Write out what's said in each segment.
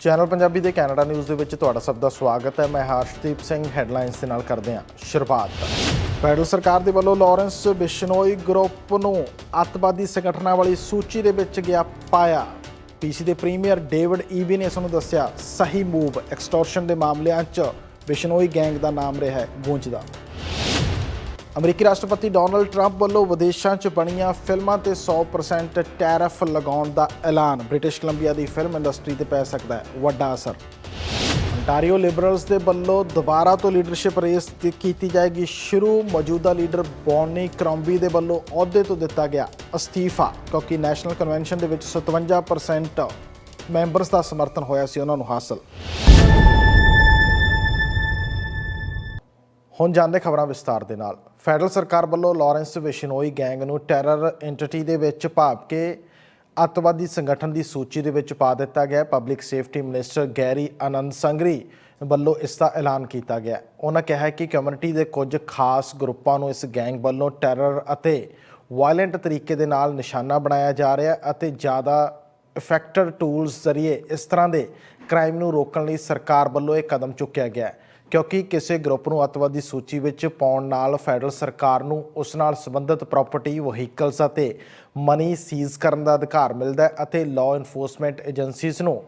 Channel Punjabi ਦੇ Canada news ਦੇ ਵਿੱਚ ਤੁਹਾਡਾ ਸਭ ਦਾ ਸਵਾਗਤ ਹੈ। ਮੈਂ ਹਰਸ਼ਦੀਪ ਸਿੰਘ, ਹੈਡਲਾਈਨਸ ਦੇ ਨਾਲ ਕਰਦੇ ਹਾਂ ਸ਼ੁਰੂਆਤ। ਫੈਡਰਲ ਸਰਕਾਰ ਦੇ ਵੱਲੋਂ ਲਾਰੈਂਸ ਬਿਸ਼ਨੋਈ ਗਰੁੱਪ ਨੂੰ ਅੱਤਵਾਦੀ ਸੰਗਠਨਾਂ ਵਾਲੀ ਸੂਚੀ ਦੇ ਵਿੱਚ ਗਿਆ ਪਾਇਆ। ਪੀਸੀ ਦੇ ਪ੍ਰੀਮੀਅਰ ਡੇਵਿਡ ਈਵੀ ਨੇ ਸਾਨੂੰ ਦੱਸਿਆ, ਸਹੀ ਮੂਵ, ਐਕਸਟੋਰਸ਼ਨ ਦੇ ਮਾਮਲਿਆਂ 'ਚ ਬਿਸ਼ਨੋਈ ਗੈਂਗ ਦਾ ਨਾਮ ਰਿਹਾ ਹੈ, ਗੂੰਜਦਾ। ਅਮਰੀਕੀ ਰਾਸ਼ਟਰਪਤੀ ਡੋਨਲਡ ਟਰੰਪ ਵੱਲੋਂ ਵਿਦੇਸ਼ਾਂ 'ਚ ਬਣੀਆਂ ਫਿਲਮਾਂ ਤੇ 100% ਟੈਰਿਫ ਲਗਾਉਣ ਦਾ ਐਲਾਨ। ਬ੍ਰਿਟਿਸ਼ ਕੋਲੰਬੀਆ ਦੀ ਫਿਲਮ ਇੰਡਸਟਰੀ ਤੇ ਪੈ ਸਕਦਾ ਹੈ। ਵੱਡਾ ਅਸਰ। ਅੰਟਾਰੀਓ ਲਿਬਰਲਸ ਦੇ ਵੱਲੋਂ ਦੁਬਾਰਾ ਤੋਂ ਲੀਡਰਸ਼ਿਪ ਰੇਸ ਕੀਤੀ ਜਾਏਗੀ ਸ਼ੁਰੂ। ਮੌਜੂਦਾ ਲੀਡਰ ਬੌਨੀ ਕਰੋਂਬੀ ਦੇ ਵੱਲੋਂ ਅਹੁਦੇ ਤੋਂ ਦਿੱਤਾ ਗਿਆ ਅਸਤੀਫਾ, ਕਿਉਂਕਿ ਨੈਸ਼ਨਲ ਕਨਵੈਨਸ਼ਨ ਦੇ ਵਿੱਚ 57% ਮੈਂਬਰਸ ਦਾ ਸਮਰਥਨ ਹੋਇਆ ਸੀ। ਉਹਨਾਂ ਨੂੰ ਹਾਸਲ ਹੁਣ ਜਾਂਦੇ ਖਬਰਾਂ ਵਿਸਤਾਰ ਦੇ ਨਾਲ। ਫੈਡਰਲ ਸਰਕਾਰ ਵੱਲੋਂ ਲਾਰੈਂਸ ਵਿਸ਼ਨੋਈ ਗੈਂਗ ਨੂੰ ਟੈਰਰ ਐਂਟੀਟੀ ਦੇ ਵਿੱਚ ਭਾਵ ਕੇ ਅੱਤਵਾਦੀ ਸੰਗਠਨ ਦੀ ਸੂਚੀ ਦੇ ਵਿੱਚ ਪਾ ਦਿੱਤਾ ਗਿਆ। Public safety minister Gary Anandasangaree ਵੱਲੋਂ ਇਸ ਦਾ ਐਲਾਨ ਕੀਤਾ ਗਿਆ। ਉਹਨਾਂ ਕਿਹਾ ਹੈ ਕਿ ਕਮਿਊਨਿਟੀ ਦੇ ਕੁਝ ਖਾਸ ਗਰੁੱਪਾਂ ਨੂੰ ਇਸ ਗੈਂਗ ਵੱਲੋਂ ਟੈਰਰ ਅਤੇ ਵਾਇਲੈਂਟ ਤਰੀਕੇ ਦੇ ਨਾਲ ਨਿਸ਼ਾਨਾ ਬਣਾਇਆ ਜਾ ਰਿਹਾ ਅਤੇ ਜ਼ਿਆਦਾ ਇਫੈਕਟਡ ਟੂਲਸ ਜ਼ਰੀਏ ਇਸ ਤਰ੍ਹਾਂ ਦੇ ਕ੍ਰਾਈਮ ਨੂੰ ਰੋਕਣ ਲਈ ਸਰਕਾਰ ਵੱਲੋਂ ਇਹ ਕਦਮ ਚੁੱਕਿਆ ਗਿਆ। ਹੈ ਕਿਉਂਕਿ ਕਿਸੇ ਗਰੁੱਪ ਨੂੰ ਅੱਤਵਾਦੀ ਸੂਚੀ ਵਿੱਚ ਪਾਉਣ ਨਾਲ ਫੈਡਰਲ ਸਰਕਾਰ ਨੂੰ ਉਸ ਨਾਲ ਸੰਬੰਧਿਤ ਪ੍ਰਾਪਰਟੀ, ਵਹੀਕਲਸ ਅਤੇ ਮਨੀ ਸੀਜ਼ ਕਰਨ ਦਾ ਅਧਿਕਾਰ ਮਿਲਦਾ ਹੈ ਅਤੇ ਲਾਅ ਇਨਫੋਰਸਮੈਂਟ ਏਜੰਸੀਜ਼ ਨੂੰ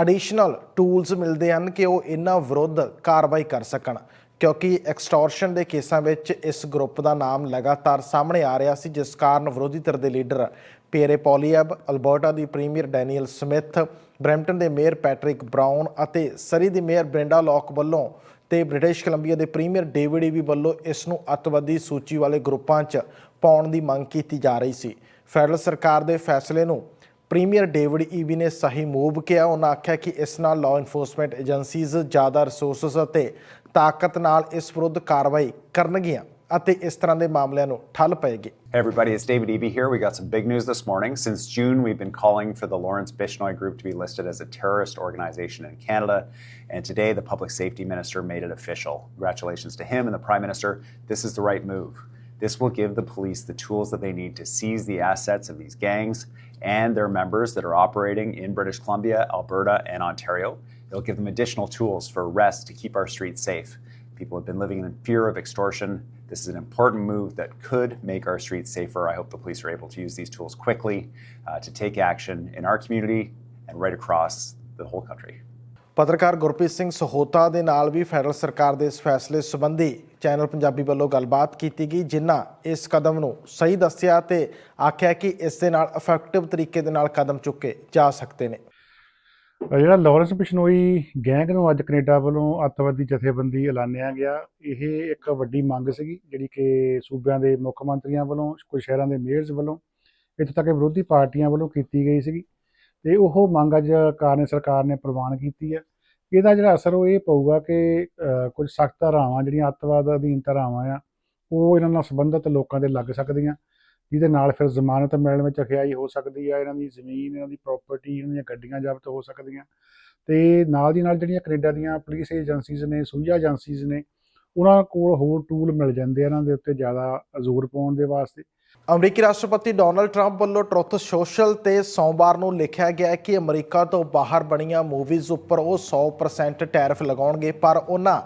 ਐਡੀਸ਼ਨਲ ਟੂਲਸ ਮਿਲਦੇ ਹਨ ਕਿ ਉਹ ਇਹਨਾਂ ਵਿਰੁੱਧ ਕਾਰਵਾਈ ਕਰ ਸਕਣ। ਕਿਉਂਕਿ ਐਕਸਟੋਰਸ਼ਨ ਦੇ ਕੇਸਾਂ ਵਿੱਚ ਇਸ ਗਰੁੱਪ ਦਾ ਨਾਮ ਲਗਾਤਾਰ ਸਾਹਮਣੇ ਆ ਰਿਹਾ ਸੀ, ਜਿਸ ਕਾਰਨ ਵਿਰੋਧੀ ਧਿਰ ਦੇ ਲੀਡਰ ਪੀਰੇ ਪੋਲੀਅਬ ਅਲਬਰਟਾ ਦੀ ਪ੍ਰੀਮੀਅਰ ਡੈਨੀਅਲ ਸਮਿਥ, ਬਰੈਂਪਟਨ ਦੇ ਮੇਅਰ ਪੈਟਰਿਕ ਬ੍ਰਾਊਨ ਅਤੇ ਸਰੀ ਦੀ ਮੇਅਰ ਬ੍ਰਿੰਡਾ ਲੌਕ ਵੱਲੋਂ ਤੇ ਬ੍ਰਿਟਿਸ਼ ਕੋਲੰਬੀਆ ਦੇ ਪ੍ਰੀਮੀਅਰ ਡੇਵਿਡ ਈਵੀ ਵੱਲੋਂ ਇਸ ਨੂੰ ਅੱਤਵਾਦੀ ਸੂਚੀ ਵਾਲੇ ਗਰੁੱਪਾਂ 'ਚ ਪਾਉਣ ਦੀ ਮੰਗ ਕੀਤੀ ਜਾ ਰਹੀ ਸੀ। ਫੈਡਰਲ ਸਰਕਾਰ ਦੇ ਫੈਸਲੇ ਨੂੰ ਪ੍ਰੀਮੀਅਰ ਡੇਵਿਡ ਈਵੀ ਨੇ ਸਹੀ ਮੂਵ ਕਿਹਾ। ਉਹਨਾਂ ਆਖਿਆ ਕਿ ਇਸ ਨਾਲ ਲਾਅ ਇਨਫੋਰਸਮੈਂਟ ਏਜੰਸੀਜ਼ ਜ਼ਿਆਦਾ ਰਿਸੋਰਸਸ ਅਤੇ ਤਾਕਤ ਨਾਲ ਇਸ ਵਿਰੁੱਧ ਕਾਰਵਾਈ ਕਰਨਗੀਆਂ। ਅਤੇ ਇਸ ਤਰ੍ਹਾਂ ਦੇ ਮਾਮਲਿਆਂ ਨੂੰ ਠੱਲ ਪਏਗੀ Hey everybody, it's David Eby here. We got some big news this morning. Since June, we've been calling for the Lawrence Bishnoi Group to be listed as a terrorist organization in Canada. And today, the Public Safety Minister made it official. Congratulations to him and the Prime Minister. This is the right move. This will give the police the tools that they need to seize the assets of these gangs and their members that are operating in British Columbia, Alberta, and Ontario. It'll give them additional tools for arrests to keep our streets safe. People have been living in fear of extortion. This is an important move that could make our streets safer. I hope the police are able to use these tools quickly uh, to take action in our community and right across the whole country. ਪੱਤਰਕਾਰ ਗੁਰਪ੍ਰੀਤ ਸਿੰਘ ਸਹੋਤਾ ਦੇ ਨਾਲ ਵੀ federal ਸਰਕਾਰ ਦੇ ਇਸ ਫੈਸਲੇ ਸੰਬੰਧੀ channel Punjabi ਵੱਲੋਂ ਗੱਲਬਾਤ ਕੀਤੀ ਗਈ ਜਿਨ੍ਹਾਂ ਇਸ ਕਦਮ ਨੂੰ ਸਹੀ ਦੱਸਿਆ ਤੇ ਆਖਿਆ ਕਿ ਇਸ ਦੇ ਨਾਲ ਇਫੈਕਟਿਵ ਤਰੀਕੇ ਦੇ ਨਾਲ ਕਦਮ ਚੁੱਕੇ ਜਾ ਸਕਦੇ ਨੇ ਅਹ ਜਿਹੜਾ ਲਾਰੈਂਸ ਬਿਸ਼ਨੋਈ ਗੈਂਗ ਨੂੰ ਅੱਜ ਕੈਨੇਡਾ ਵੱਲੋਂ ਅੱਤਵਾਦੀ ਜਥੇਬੰਦੀ ਐਲਾਨਿਆ ਗਿਆ, ਇਹ ਇੱਕ ਵੱਡੀ ਮੰਗ ਸੀਗੀ ਜਿਹੜੀ ਕਿ ਸੂਬਿਆਂ ਦੇ ਮੁੱਖ ਮੰਤਰੀਆਂ ਵੱਲੋਂ, ਕੁਝ ਸ਼ਹਿਰਾਂ ਦੇ ਮੇਅਰਸ ਵੱਲੋਂ, ਇੱਥੋਂ ਤੱਕ ਵਿਰੋਧੀ ਪਾਰਟੀਆਂ ਵੱਲੋਂ ਕੀਤੀ ਗਈ ਸੀਗੀ। ਤੇ ਉਹ ਮੰਗ ਅੱਜ ਕਾਰਨ ਸਰਕਾਰ ਨੇ ਪ੍ਰਵਾਨ ਕੀਤੀ ਹੈ। ਇਹਦਾ ਜਿਹੜਾ ਅਸਰ ਉਹ ਇਹ ਪਊਗਾ ਕਿ ਕੁਝ ਸਖਤ ਧਾਰਾਵਾਂ ਜਿਹੜੀਆਂ ਅੱਤਵਾਦ ਅਧੀਨ ਧਾਰਾਵਾਂ ਆ, ਉਹ ਇਹਨਾਂ ਨਾਲ ਸੰਬੰਧਿਤ ਲੋਕਾਂ ਦੇ ਲੱਗ ਸਕਦੀਆਂ। ਜਿਹਦੇ ਨਾਲ ਫਿਰ ਜ਼ਮਾਨਤ ਮਿਲਣ ਵਿੱਚ ਅਖਿਆਈ ਹੋ ਸਕਦੀ ਹੈ ਇਹਨਾਂ ਦੀ ਜ਼ਮੀਨ, ਇਹਨਾਂ ਦੀ ਪ੍ਰਾਪਰਟੀ ਇਹਨਾਂ ਦੀਆਂ ਗੱਡੀਆਂ ਜ਼ਬਤ ਹੋ ਸਕਦੀਆਂ। ਤੇ ਨਾਲ ਦੀ ਨਾਲ ਜਿਹੜੀਆਂ ਕੈਨੇਡਾ ਦੀਆਂ ਪੁਲਿਸ ਏਜੰਸੀਜ਼ ਨੇ ਸੁਝਾ ਏਜੰਸੀਜ਼ ਨੇ, ਉਹਨਾਂ ਕੋਲ ਹੋਰ ਟੂਲ ਮਿਲ ਜਾਂਦੇ ਆ ਇਹਨਾਂ ਦੇ ਉੱਤੇ ਜ਼ਿਆਦਾ ਜ਼ੋਰ ਪਾਉਣ ਦੇ ਵਾਸਤੇ। ਅਮਰੀਕੀ ਰਾਸ਼ਟਰਪਤੀ ਡੋਨਲਡ ਟਰੰਪ ਵੱਲੋਂ ਟਰੁੱਥ ਸੋਸ਼ਲ ਤੇ ਸੋਮਵਾਰ ਨੂੰ ਲਿਖਿਆ ਗਿਆ ਹੈ ਕਿ ਅਮਰੀਕਾ ਤੋਂ ਬਾਹਰ ਬਣੀਆਂ ਮੂਵੀਜ਼ ਉੱਪਰ ਉਹ 100% ਟੈਰਿਫ ਲਗਾਉਣਗੇ, ਪਰ ਉਹਨਾਂ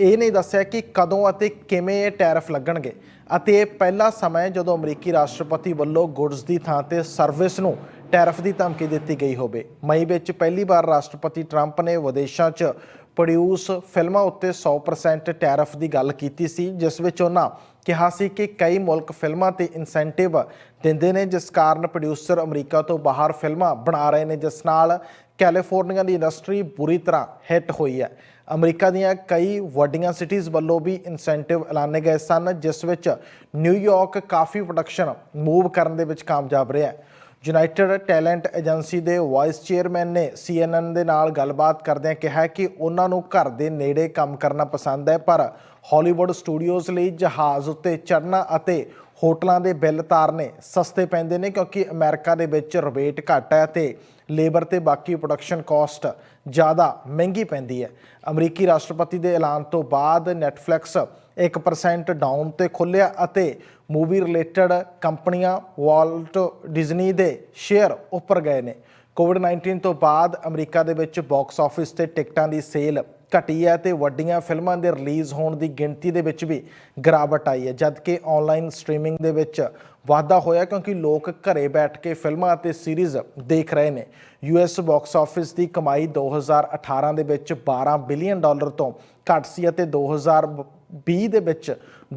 ਇਹ ਨਹੀਂ ਦੱਸਿਆ ਕਿ ਕਦੋਂ ਅਤੇ ਕਿਵੇਂ ਇਹ ਟੈਰਫ ਲੱਗਣਗੇ ਅਤੇ ਇਹ ਪਹਿਲਾ ਸਮਾਂ ਜਦੋਂ ਅਮਰੀਕੀ ਰਾਸ਼ਟਰਪਤੀ ਵੱਲੋਂ ਗੁੱਡਸ ਦੀ ਥਾਂ ਤੇ ਸਰਵਿਸ ਨੂੰ ਟੈਰਫ ਦੀ ਧਮਕੀ ਦਿੱਤੀ ਗਈ ਹੋਵੇ। ਮਈ ਵਿੱਚ ਪਹਿਲੀ ਵਾਰ ਰਾਸ਼ਟਰਪਤੀ ਟਰੰਪ ਨੇ ਵਿਦੇਸ਼ਾਂ 'ਚ ਪ੍ਰੋਡਿਊਸ ਫਿਲਮਾਂ ਉੱਤੇ 100% ਟੈਰਫ ਦੀ ਗੱਲ ਕੀਤੀ ਸੀ, ਜਿਸ ਵਿੱਚ ਉਹਨਾਂ ਕਿਹਾ ਸੀ ਕਿ ਕਈ ਮੁਲਕ ਫਿਲਮਾਂ ਤੇ ਇਨਸੈਂਟਿਵ ਦਿੰਦੇ ਨੇ, ਜਿਸ ਕਾਰਨ ਪ੍ਰੋਡਿਊਸਰ ਅਮਰੀਕਾ ਤੋਂ ਬਾਹਰ ਫਿਲਮਾਂ ਬਣਾ ਰਹੇ ਨੇ, ਜਿਸ ਨਾਲ ਕੈਲੀਫੋਰਨੀਆ ਦੀ ਇੰਡਸਟਰੀ ਬੁਰੀ ਤਰ੍ਹਾਂ ਹਿੱਟ ਹੋਈ ਹੈ। ਅਮਰੀਕਾ ਦੀਆਂ ਕਈ ਵੱਡੀਆਂ ਸਿਟੀਜ਼ ਵੱਲੋਂ ਵੀ ਇਨਸੈਂਟਿਵ ਐਲਾਨੇ ਗਏ ਸਨ, ਜਿਸ ਵਿੱਚ ਨਿਊਯਾਰਕ ਕਾਫੀ ਪ੍ਰੋਡਕਸ਼ਨ ਮੂਵ ਕਰਨ ਦੇ ਵਿੱਚ ਕਾਮਯਾਬ ਰਿਹਾ ਹੈ। ਯੂਨਾਈਟਿਡ ਟੈਲੈਂਟ ਏਜੰਸੀ ਦੇ ਵਾਈਸ ਚੇਅਰਮੈਨ ਨੇ CNN ਦੇ ਨਾਲ ਗੱਲਬਾਤ ਕਰਦਿਆਂ ਕਿਹਾ ਕਿ ਉਹਨਾਂ ਨੂੰ ਘਰ ਦੇ ਨੇੜੇ ਕੰਮ ਕਰਨਾ ਪਸੰਦ ਹੈ, ਪਰ ਹਾਲੀਵੁੱਡ ਸਟੂਡੀਓਜ਼ ਲਈ ਜਹਾਜ਼ ਉੱਤੇ ਚੜ੍ਹਨਾ ਅਤੇ ਹੋਟਲਾਂ ਦੇ ਬਿੱਲ ਤਾਰਨੇ ਸਸਤੇ ਪੈਂਦੇ ਨੇ, ਕਿਉਂਕਿ ਅਮਰੀਕਾ ਦੇ ਵਿੱਚ ਰਿਬੇਟ ਘੱਟ ਹੈ ਤੇ ਲੇਬਰ ਤੇ ਬਾਕੀ ਪ੍ਰੋਡਕਸ਼ਨ ਕਾਸਟ ਜ਼ਿਆਦਾ ਮਹਿੰਗੀ ਪੈਂਦੀ ਹੈ। ਅਮਰੀਕੀ ਰਾਸ਼ਟਰਪਤੀ ਦੇ ਐਲਾਨ ਤੋਂ ਬਾਅਦ ਨੈਟਫਲਿਕਸ 1% ਡਾਊਨ ਤੇ ਖੁੱਲਿਆ ਅਤੇ ਮੂਵੀ ਰਿਲੇਟਡ ਕੰਪਨੀਆਂ ਵਾਲਟ ਡਿਜ਼ਨੀ ਦੇ ਸ਼ੇਅਰ ਉੱਪਰ ਗਏ ਨੇ। ਕੋਵਿਡ-19 ਤੋਂ ਬਾਅਦ ਅਮਰੀਕਾ ਦੇ ਵਿੱਚ ਬਾਕਸ ਆਫਿਸ ਤੇ ਟਿਕਟਾਂ ਦੀ ਸੇਲ ਘਟੀ ਹੈ ਤੇ ਵੱਡੀਆਂ ਫਿਲਮਾਂ ਦੇ ਰਿਲੀਜ਼ ਹੋਣ ਦੀ ਗਿਣਤੀ ਦੇ ਵਿੱਚ ਵੀ ਗਿਰਾਵਟ ਆਈ ਹੈ, ਜਦਕਿ ਆਨਲਾਈਨ ਸਟ੍ਰੀਮਿੰਗ ਦੇ ਵਿੱਚ ਵਾਧਾ ਹੋਇਆ ਕਿਉਂਕਿ ਲੋਕ ਘਰੇ ਬੈਠ ਕੇ ਫਿਲਮਾਂ ਅਤੇ ਸੀਰੀਜ਼ ਦੇਖ ਰਹੇ ਨੇ। ਯੂਐਸ ਬਾਕਸ ਆਫਿਸ ਦੀ ਕਮਾਈ 2018 ਦੇ ਵਿੱਚ 12 ਬਿਲੀਅਨ ਡਾਲਰ ਤੋਂ ਘੱਟ ਸੀ ਅਤੇ 2020 ਦੇ ਵਿੱਚ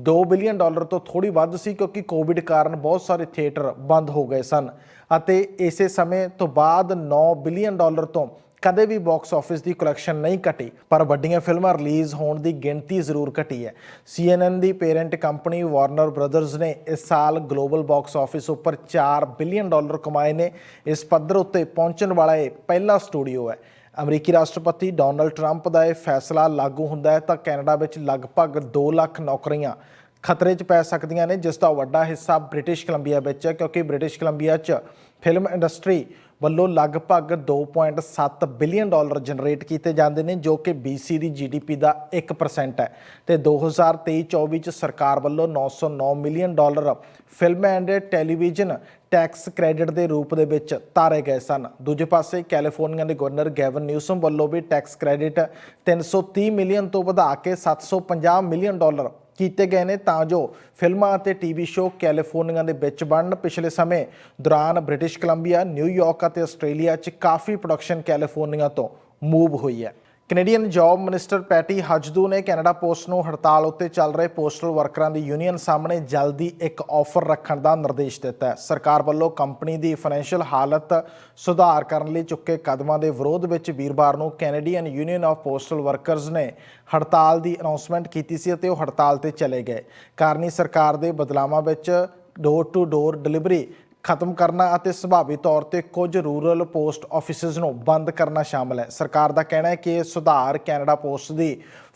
2 ਬਿਲੀਅਨ ਡਾਲਰ ਤੋਂ ਥੋੜੀ ਵੱਧ ਸੀ ਕਿਉਂਕਿ ਕੋਵਿਡ ਕਾਰਨ ਬਹੁਤ ਸਾਰੇ ਥੀਏਟਰ ਬੰਦ ਹੋ ਗਏ ਸਨ ਅਤੇ ਇਸੇ ਸਮੇਂ ਤੋਂ ਬਾਅਦ 9 ਬਿਲੀਅਨ ਡਾਲਰ ਤੋਂ ਕਦੇ ਵੀ ਬਾਕਸ ਆਫਿਸ ਦੀ ਕਲੈਕਸ਼ਨ ਨਹੀਂ ਘਟੀ, ਪਰ ਵੱਡੀਆਂ ਫਿਲਮਾਂ ਰਿਲੀਜ਼ ਹੋਣ ਦੀ ਗਿਣਤੀ ਜ਼ਰੂਰ ਘਟੀ ਹੈ। CNN ਦੀ ਪੇਰੈਂਟ ਕੰਪਨੀ ਵਾਰਨਰ ਬ੍ਰਦਰਜ਼ ਨੇ ਇਸ ਸਾਲ ਗਲੋਬਲ ਬਾਕਸ ਆਫਿਸ ਉੱਪਰ 4 ਬਿਲੀਅਨ ਡਾਲਰ ਕਮਾਏ ਨੇ। ਇਸ ਪੱਧਰ ਉੱਤੇ ਪਹੁੰਚਣ ਵਾਲਾ ਇਹ ਪਹਿਲਾ ਸਟੂਡੀਓ ਹੈ। ਅਮਰੀਕੀ ਰਾਸ਼ਟਰਪਤੀ ਡੋਨਲਡ ਟਰੰਪ ਦਾ ਇਹ ਫੈਸਲਾ ਲਾਗੂ ਹੁੰਦਾ ਹੈ ਤਾਂ ਕੈਨੇਡਾ ਵਿੱਚ ਲਗਭਗ 2 ਲੱਖ ਨੌਕਰੀਆਂ ਖਤਰੇ 'ਚ ਪੈ ਸਕਦੀਆਂ ਨੇ, ਜਿਸ ਦਾ ਵੱਡਾ ਹਿੱਸਾ ਬ੍ਰਿਟਿਸ਼ ਕੋਲੰਬੀਆ ਵਿੱਚ ਹੈ, ਕਿਉਂਕਿ ਬ੍ਰਿਟਿਸ਼ ਕੋਲੰਬੀਆ 'ਚ ਫਿਲਮ ਇੰਡਸਟਰੀ ਵੱਲੋਂ ਲਗਭਗ 2.7 ਬਿਲੀਅਨ ਡਾਲਰ ਜਨਰੇਟ ਕੀਤੇ ਜਾਂਦੇ ਨੇ, ਜੋ ਕਿ BC ਦੀ GDP ਦਾ 1% ਹੈ। ਤੇ 2023-24 ਚ ਸਰਕਾਰ ਵੱਲੋਂ 909 million dollar film and television tax credit ਦੇ ਰੂਪ ਦੇ ਵਿੱਚ ਤਾਰੇ ਗਏ ਸਨ। ਦੂਜੇ ਪਾਸੇ ਕੈਲੀਫੋਰਨੀਆ ਦੇ ਗਵਰਨਰ ਗੈਵਨ ਨਿਊਸਮ ਵੱਲੋਂ ਵੀ ਟੈਕਸ ਕ੍ਰੈਡਿਟ 330 ਮਿਲੀਅਨ ਤੋਂ ਵਧਾ ਕੇ 750 ਮਿਲੀਅਨ ਡਾਲਰ ਕੀਤੇ ਗਏ ਨੇ ਤਾਂ ਜੋ ਫਿਲਮਾਂ ਅਤੇ ਟੀਵੀ ਸ਼ੋਅ ਕੈਲੀਫੋਰਨੀਆ ਦੇ ਵਿੱਚ ਬਣਨ। ਪਿਛਲੇ ਸਮੇਂ ਦੌਰਾਨ ਬ੍ਰਿਟਿਸ਼ ਕੋਲੰਬੀਆ, ਨਿਊਯਾਰਕ ਅਤੇ ਆਸਟ੍ਰੇਲੀਆ 'ਚ ਕਾਫੀ ਪ੍ਰੋਡਕਸ਼ਨ ਕੈਲੀਫੋਰਨੀਆ ਤੋਂ ਮੂਵ ਹੋਈ ਹੈ। Canadian job minister Patty Hajdu ਨੇ ਕੈਨੇਡਾ ਪੋਸਟ ਨੂੰ ਹੜਤਾਲ ਉੱਤੇ ਚੱਲ ਰਹੇ ਪੋਸਟਲ ਵਰਕਰਾਂ ਦੀ ਯੂਨੀਅਨ ਸਾਹਮਣੇ ਜਲਦੀ ਇੱਕ ਆਫਰ ਰੱਖਣ ਦਾ ਨਿਰਦੇਸ਼ ਦਿੱਤਾ ਹੈ। ਸਰਕਾਰ ਵੱਲੋਂ ਕੰਪਨੀ ਦੀ ਫਾਈਨੈਂਸ਼ੀਅਲ ਹਾਲਤ ਸੁਧਾਰ ਕਰਨ ਲਈ ਚੁੱਕੇ ਕਦਮਾਂ ਦੇ ਵਿਰੋਧ ਵਿੱਚ ਵੀਰਵਾਰ ਨੂੰ Canadian Union of Postal Workers ਨੇ ਹੜਤਾਲ ਦੀ ਅਨਾਉਂਸਮੈਂਟ ਕੀਤੀ ਸੀ ਅਤੇ ਉਹ ਹੜਤਾਲ ਤੇ ਚਲੇ ਗਏ। ਕਾਰਨੀ ਸਰਕਾਰ ਦੇ ਬਦਲਾਵਾਂ ਵਿੱਚ ਡੋਰ ਟੂ ਡੋਰ ਡਿਲੀਵਰੀ ਖਤਮ ਕਰਨਾ ਅਤੇ ਸੁਭਾਵੀ ਤੌਰ ਤੇ ਕੁਝ ਰੂਰਲ ਪੋਸਟ ਆਫਿਸਿਸ ਨੂੰ ਬੰਦ ਕਰਨਾ ਸ਼ਾਮਲ ਹੈ। ਸਰਕਾਰ ਦਾ ਕਹਿਣਾ ਹੈ ਕਿ ਇਹ ਸੁਧਾਰ ਕੈਨੇਡਾ ਪੋਸਟ ਦੀ